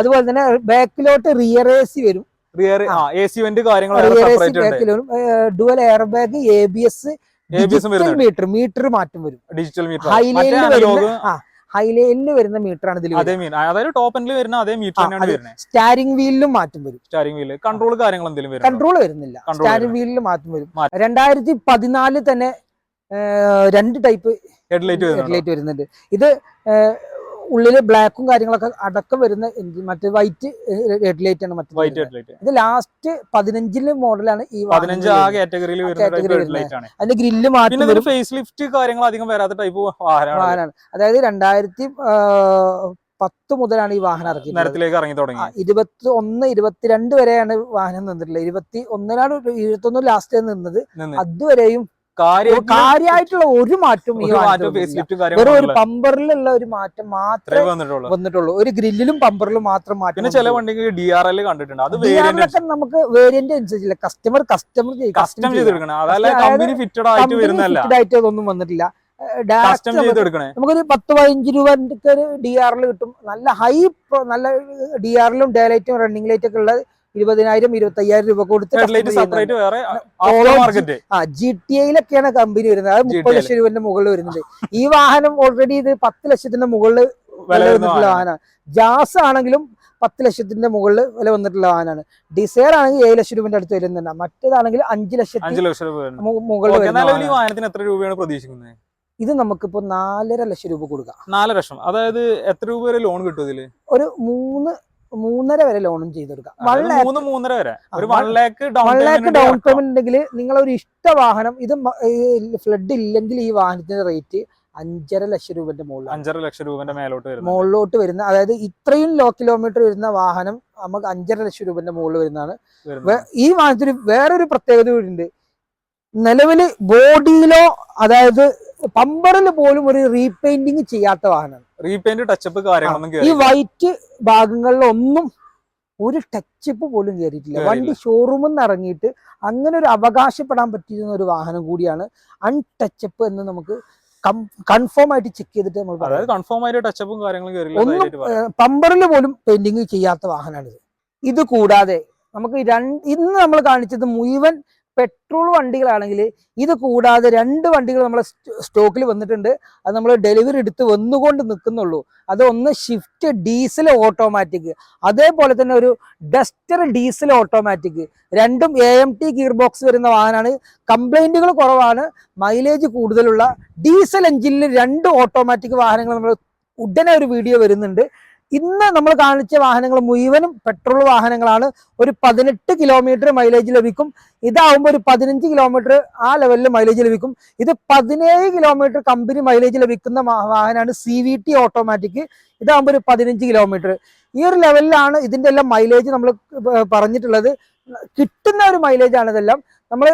അതുപോലെ തന്നെ ബാക്കിലോട്ട് റിയർ എ സി വരും. റിയർ എ സി വെന്റ് വരും. Dual air bag A B S meter meter മാറ്റം വരും. ഡിജിറ്റൽ മീറ്റർ ഹൈലൈനിൽ ഹൈലൈനിൽ വരുന്ന മീറ്റർ ആണ് ഇതിൽ അതേ മീൻ അതായത് ടോപ്പ് എൻഡിൽ വരുന്ന അതേ മീറ്റർ തന്നെയാണ് വരുന്നത്. സ്റ്റാരിംഗ് വീലിലും മാറ്റം വരും. സ്റ്റാരിംഗ് വീൽ കൺട്രോൾ കാര്യങ്ങൾ എന്തെങ്കിലും വരും കൺട്രോൾ വരുന്നില്ല. സ്റ്റാരിംഗ് വീലിൽ മാറ്റം വരും. രണ്ടായിരത്തി പതിനാലിൽ തന്നെ രണ്ട് ടൈപ്പ് ഹെഡ്ലൈറ്റ് ഹെഡ്ലൈറ്റ് വരുന്നുണ്ട്. ഇത് ഉള്ളിൽ ബ്ലാക്കും കാര്യങ്ങളൊക്കെ അടക്കം വരുന്ന എഞ്ചിൻ മറ്റേ വൈറ്റ് ഹെഡ്ലൈറ്റ് ആണ് മറ്റേ വൈറ്റ് ഹെഡ്ലൈറ്റ് ഇത് ലാസ്റ്റ് പതിനഞ്ചിൽ മോഡലാണ് ഈ പതിനഞ്ച് ആ. കാറ്റഗറിയിൽ വരുന്ന അതിന്റെ ഗ്രില്ല് മാറ്റം ഫേസ് ലിഫ്റ്റ് കാര്യങ്ങൾ അധികം വരാത്ത ടൈപ്പ് വാഹനമാണ്. അതായത് രണ്ടായിരത്തി പത്ത് മുതലാണ് ഈ വാഹനം ഇറക്കിയത് നിരത്തിലേക്ക് ഇറങ്ങി തുടങ്ങി. ഇരുപത്തി ഒന്ന് ഇരുപത്തിരണ്ട് വരെയാണ് വാഹനം നിന്നിട്ടുള്ളത്. ഇരുപത്തി ഒന്നിനാണ് ഇരുപത്തി ഒന്ന് ലാസ്റ്റ് നിന്നത്. അതുവരെയും കാര്യമായിട്ടുള്ള ഒരു മാറ്റവും ഈ വെറും ഒരു പമ്പറിലുള്ള ഒരു മാറ്റം മാത്രമേ വന്നിട്ടുള്ളൂ. ഒരു ഗ്രില്ലിലും പമ്പറിലും മാത്രം മാറ്റം ചില വണ്ടിക്ക് ഡി ആർ എൽ കണ്ടിട്ടുണ്ട്. അത് നമുക്ക് വേരിയന്റ് അനുസരിച്ചില്ല. കസ്റ്റമർ കസ്റ്റമർ കസ്റ്റം ചെയ്തെടുക്കണം ഫിറ്റഡ് ആയിട്ട് ആയിട്ട് അതൊന്നും വന്നിട്ടില്ല. നമുക്കൊരു പത്ത് പതിനഞ്ച് രൂപക്ക് ഒരു ഡി ആറിൽ കിട്ടും. നല്ല ഹൈ നല്ല ഡി ആറിലും ഡേ ലൈറ്റും റണ്ണിംഗ് ലൈറ്റൊക്കെ ഉള്ള ഇരുപതിനായിരം ഇരുപത്തി അയ്യായിരം രൂപ കൊടുത്ത് ആ ജി ടി ഐയിലൊക്കെയാണ് കമ്പനി വരുന്നത്. അത് മുപ്പത്. ലക്ഷം രൂപന്റെ മുകളിൽ വരുന്നത് ഈ വാഹനം ഓൾറെഡി ഇത് പത്ത് ലക്ഷത്തിന്റെ മുകളിൽ വില വന്നിട്ടുള്ള വാഹനമാണ് ജാസ് ആണെങ്കിലും പത്ത് ലക്ഷത്തിന്റെ മുകളിൽ വില വന്നിട്ടുള്ള വാഹനമാണ് ഡിസയർ ആണെങ്കിൽ ഏഴ് ലക്ഷം രൂപന്റെ അടുത്ത് വരുന്നുണ്ട്. മറ്റേതാണെങ്കിൽ അഞ്ച് ലക്ഷം അഞ്ചു ലക്ഷം രൂപ മുകളിൽ എത്ര രൂപയാണ് പ്രതീക്ഷിക്കുന്നത്? ഇത് നമുക്കിപ്പോ നാലര ലക്ഷം രൂപ കൊടുക്കാം. നാല് ലക്ഷം. അതായത് എത്ര രൂപ വരെ ലോൺ കിട്ടും ഇതിൽ? ഒരു മൂന്ന് മൂന്നര വരെ ലോണും ചെയ്തെടുക്കാം വൺ അതായത് ലാക്ക് മൂന്നര വരെ. ഒരു one- one lakh down one lakh payment down payment ഉണ്ടെങ്കിൽ നിങ്ങൾ ഒരു ഇഷ്ട വാഹനം ഇത് ഫ്ലഡ് ഇല്ലെങ്കിൽ ഈ വാഹനത്തിന്റെ റേറ്റ് അഞ്ചര ലക്ഷം രൂപന്റെ മുകളിൽ അഞ്ചര ലക്ഷം രൂപന്റെ മേലോട്ട് വരുന്നത് മുകളിലോട്ട് വരുന്ന അതായത് ഇത്രയും ലോ കിലോമീറ്റർ വരുന്ന വാഹനം നമുക്ക് അഞ്ചര ലക്ഷം രൂപന്റെ മുകളിൽ വരുന്നതാണ്. ഈ വാഹനത്തിന് വേറൊരു പ്രത്യേകത കൂടി ഉണ്ട് നിലവിൽ ബോഡിയിലോ അതായത് പമ്പറിൽ പോലും ഒരു റീപെയിന്റിങ് ചെയ്യാത്ത വാഹനമാണ്. റീപെയിന്റ് ടച്ചപ്പ് കാര്യങ്ങളൊന്നും ഈ വൈറ്റ് ഭാഗങ്ങളിലൊന്നും ഒരു ടച്ചപ്പ് പോലും കയറിയിട്ടില്ല. വണ്ടി ഷോറൂമിൽ നിന്ന് ഇറങ്ങിയിട്ട് അങ്ങനെ ഒരു അവകാശപ്പെടാൻ പറ്റിയിരുന്ന ഒരു വാഹനം കൂടിയാണ് അൺടച്ചപ്പ് എന്ന് നമുക്ക് കൺഫേം ആയിട്ട് ചെക്ക് ചെയ്തിട്ട് നമ്മൾ അതായത് പറയാം കൺഫേം ആയിട്ട് ടച്ചപ്പും കാര്യങ്ങളും കേറില്ല ഒന്നും. പമ്പറിൽ പോലും പെയിന്റിങ് ചെയ്യാത്ത വാഹനമാണിത് ഇത് കൂടാതെ നമുക്ക് രണ്ട് ഇന്ന് നമ്മൾ കാണിച്ചത് മുഴുവൻ പെട്രോൾ വണ്ടികളാണെങ്കിൽ ഇത് കൂടാതെ രണ്ട് വണ്ടികൾ നമ്മളെ സ്റ്റോക്കിൽ വന്നിട്ടുണ്ട്. അത് നമ്മൾ ഡെലിവറി എടുത്ത് വന്നുകൊണ്ട് നിൽക്കുന്നുള്ളൂ. അത് ഒന്ന് ഷിഫ്റ്റ് ഡീസൽ ഓട്ടോമാറ്റിക് അതേപോലെ തന്നെ ഒരു ഡസ്റ്റർ ഡീസൽ ഓട്ടോമാറ്റിക് രണ്ടും A M T gear box വരുന്ന വാഹനമാണ്. കംപ്ലൈന്റുകൾ കുറവാണ്. മൈലേജ് കൂടുതലുള്ള. ഡീസൽ എഞ്ചിനിൽ രണ്ട് ഓട്ടോമാറ്റിക് വാഹനങ്ങൾ നമ്മൾ ഉടനെ ഒരു വീഡിയോ വരുന്നുണ്ട്. ഇന്ന് നമ്മൾ കാണിച്ച വാഹനങ്ങൾ മുഴുവനും പെട്രോൾ വാഹനങ്ങളാണ്. ഒരു പതിനെട്ട് കിലോമീറ്റർ മൈലേജ് ലഭിക്കും. ഇതാവുമ്പോൾ ഒരു പതിനഞ്ച് കിലോമീറ്റർ ആ ലെവലിൽ മൈലേജ് ലഭിക്കും. ഇത് പതിനേഴ് കിലോമീറ്റർ കമ്പനി മൈലേജ് ലഭിക്കുന്ന വാഹനമാണ് സി വി ടി ഓട്ടോമാറ്റിക് ഇതാവുമ്പോൾ ഒരു പതിനഞ്ച് കിലോമീറ്റർ ഈ ഒരു ലെവലിലാണ് ഇതിന്റെ എല്ലാം മൈലേജ് നമ്മൾ പറഞ്ഞിട്ടുള്ളത്. കിട്ടുന്ന ഒരു മൈലേജ് ആണ് ഇതെല്ലാം. നമ്മൾ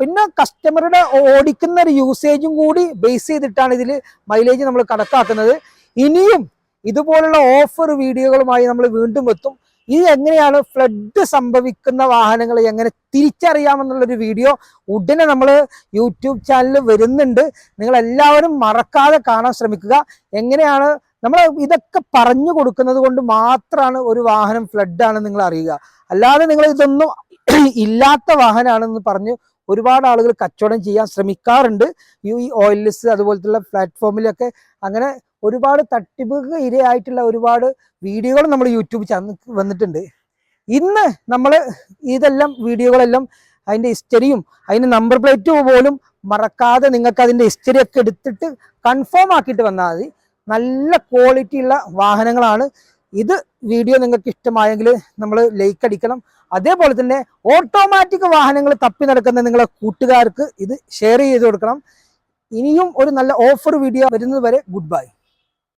പിന്നെ കസ്റ്റമറുടെ ഓടിക്കുന്ന ഒരു യൂസേജും കൂടി ബേസ് ചെയ്തിട്ടാണ് ഇതിൽ മൈലേജ് നമ്മൾ കണക്കാക്കുന്നത്. ഇനിയും ഇതുപോലുള്ള ഓഫർ വീഡിയോകളുമായി നമ്മൾ വീണ്ടും എത്തും. ഇത് എങ്ങനെയാണ് ഫ്ലഡ് സംഭവിക്കുന്ന വാഹനങ്ങളെ എങ്ങനെ തിരിച്ചറിയാമെന്നുള്ളൊരു വീഡിയോ ഉടനെ നമ്മൾ യൂട്യൂബ് ചാനലിൽ വരുന്നുണ്ട്. നിങ്ങൾ എല്ലാവരും മറക്കാതെ കാണാൻ ശ്രമിക്കുക. എങ്ങനെയാണ് നമ്മൾ ഇതൊക്കെ പറഞ്ഞു കൊടുക്കുന്നത് കൊണ്ട് മാത്രമാണ് ഒരു വാഹനം ഫ്ലഡ് ആണെന്ന് നിങ്ങൾ അറിയുക. അല്ലാതെ നിങ്ങൾ ഇതൊന്നും ഇല്ലാത്ത വാഹനമാണെന്ന് പറഞ്ഞ് ഒരുപാട് ആളുകൾ കച്ചവടം ചെയ്യാൻ ശ്രമിക്കാറുണ്ട്. ഈ ഓയിൽസ് അതുപോലത്തെ പ്ലാറ്റ്ഫോമിലൊക്കെ അങ്ങനെ ഒരുപാട് തട്ടിപ്പുക ഇരയായിട്ടുള്ള ഒരുപാട് വീഡിയോകൾ നമ്മൾ യൂട്യൂബ് ചാനൽ വന്നിട്ടുണ്ട്. ഇന്ന് നമ്മൾ ഇതെല്ലാം വീഡിയോകളെല്ലാം അതിന്റെ ഹിസ്റ്ററിയും അതിന്റെ നമ്പർ പ്ലേറ്റ് പോലും മറക്കാതെ നിങ്ങൾക്ക് അതിന്റെ ഹിസ്റ്ററിയൊക്കെ എടുത്തിട്ട് കൺഫേം ആക്കിയിട്ട് വന്നാൽ മതി. നല്ല ക്വാളിറ്റി ഉള്ള വാഹനങ്ങളാണ്. ഇത് വീഡിയോ നിങ്ങൾക്ക് ഇഷ്ടമായെങ്കിൽ നമ്മൾ ലൈക്ക് അടിക്കണം. അതേപോലെ തന്നെ ഓട്ടോമാറ്റിക് വാഹനങ്ങൾ തപ്പി നടക്കുന്ന നിങ്ങളെ കൂട്ടുകാർക്ക് ഇത് ഷെയർ ചെയ്ത് കൊടുക്കണം. ഇനിയും ഒരു നല്ല ഓഫർ വീഡിയോ വരുന്നത് വരെ ഗുഡ് ബൈ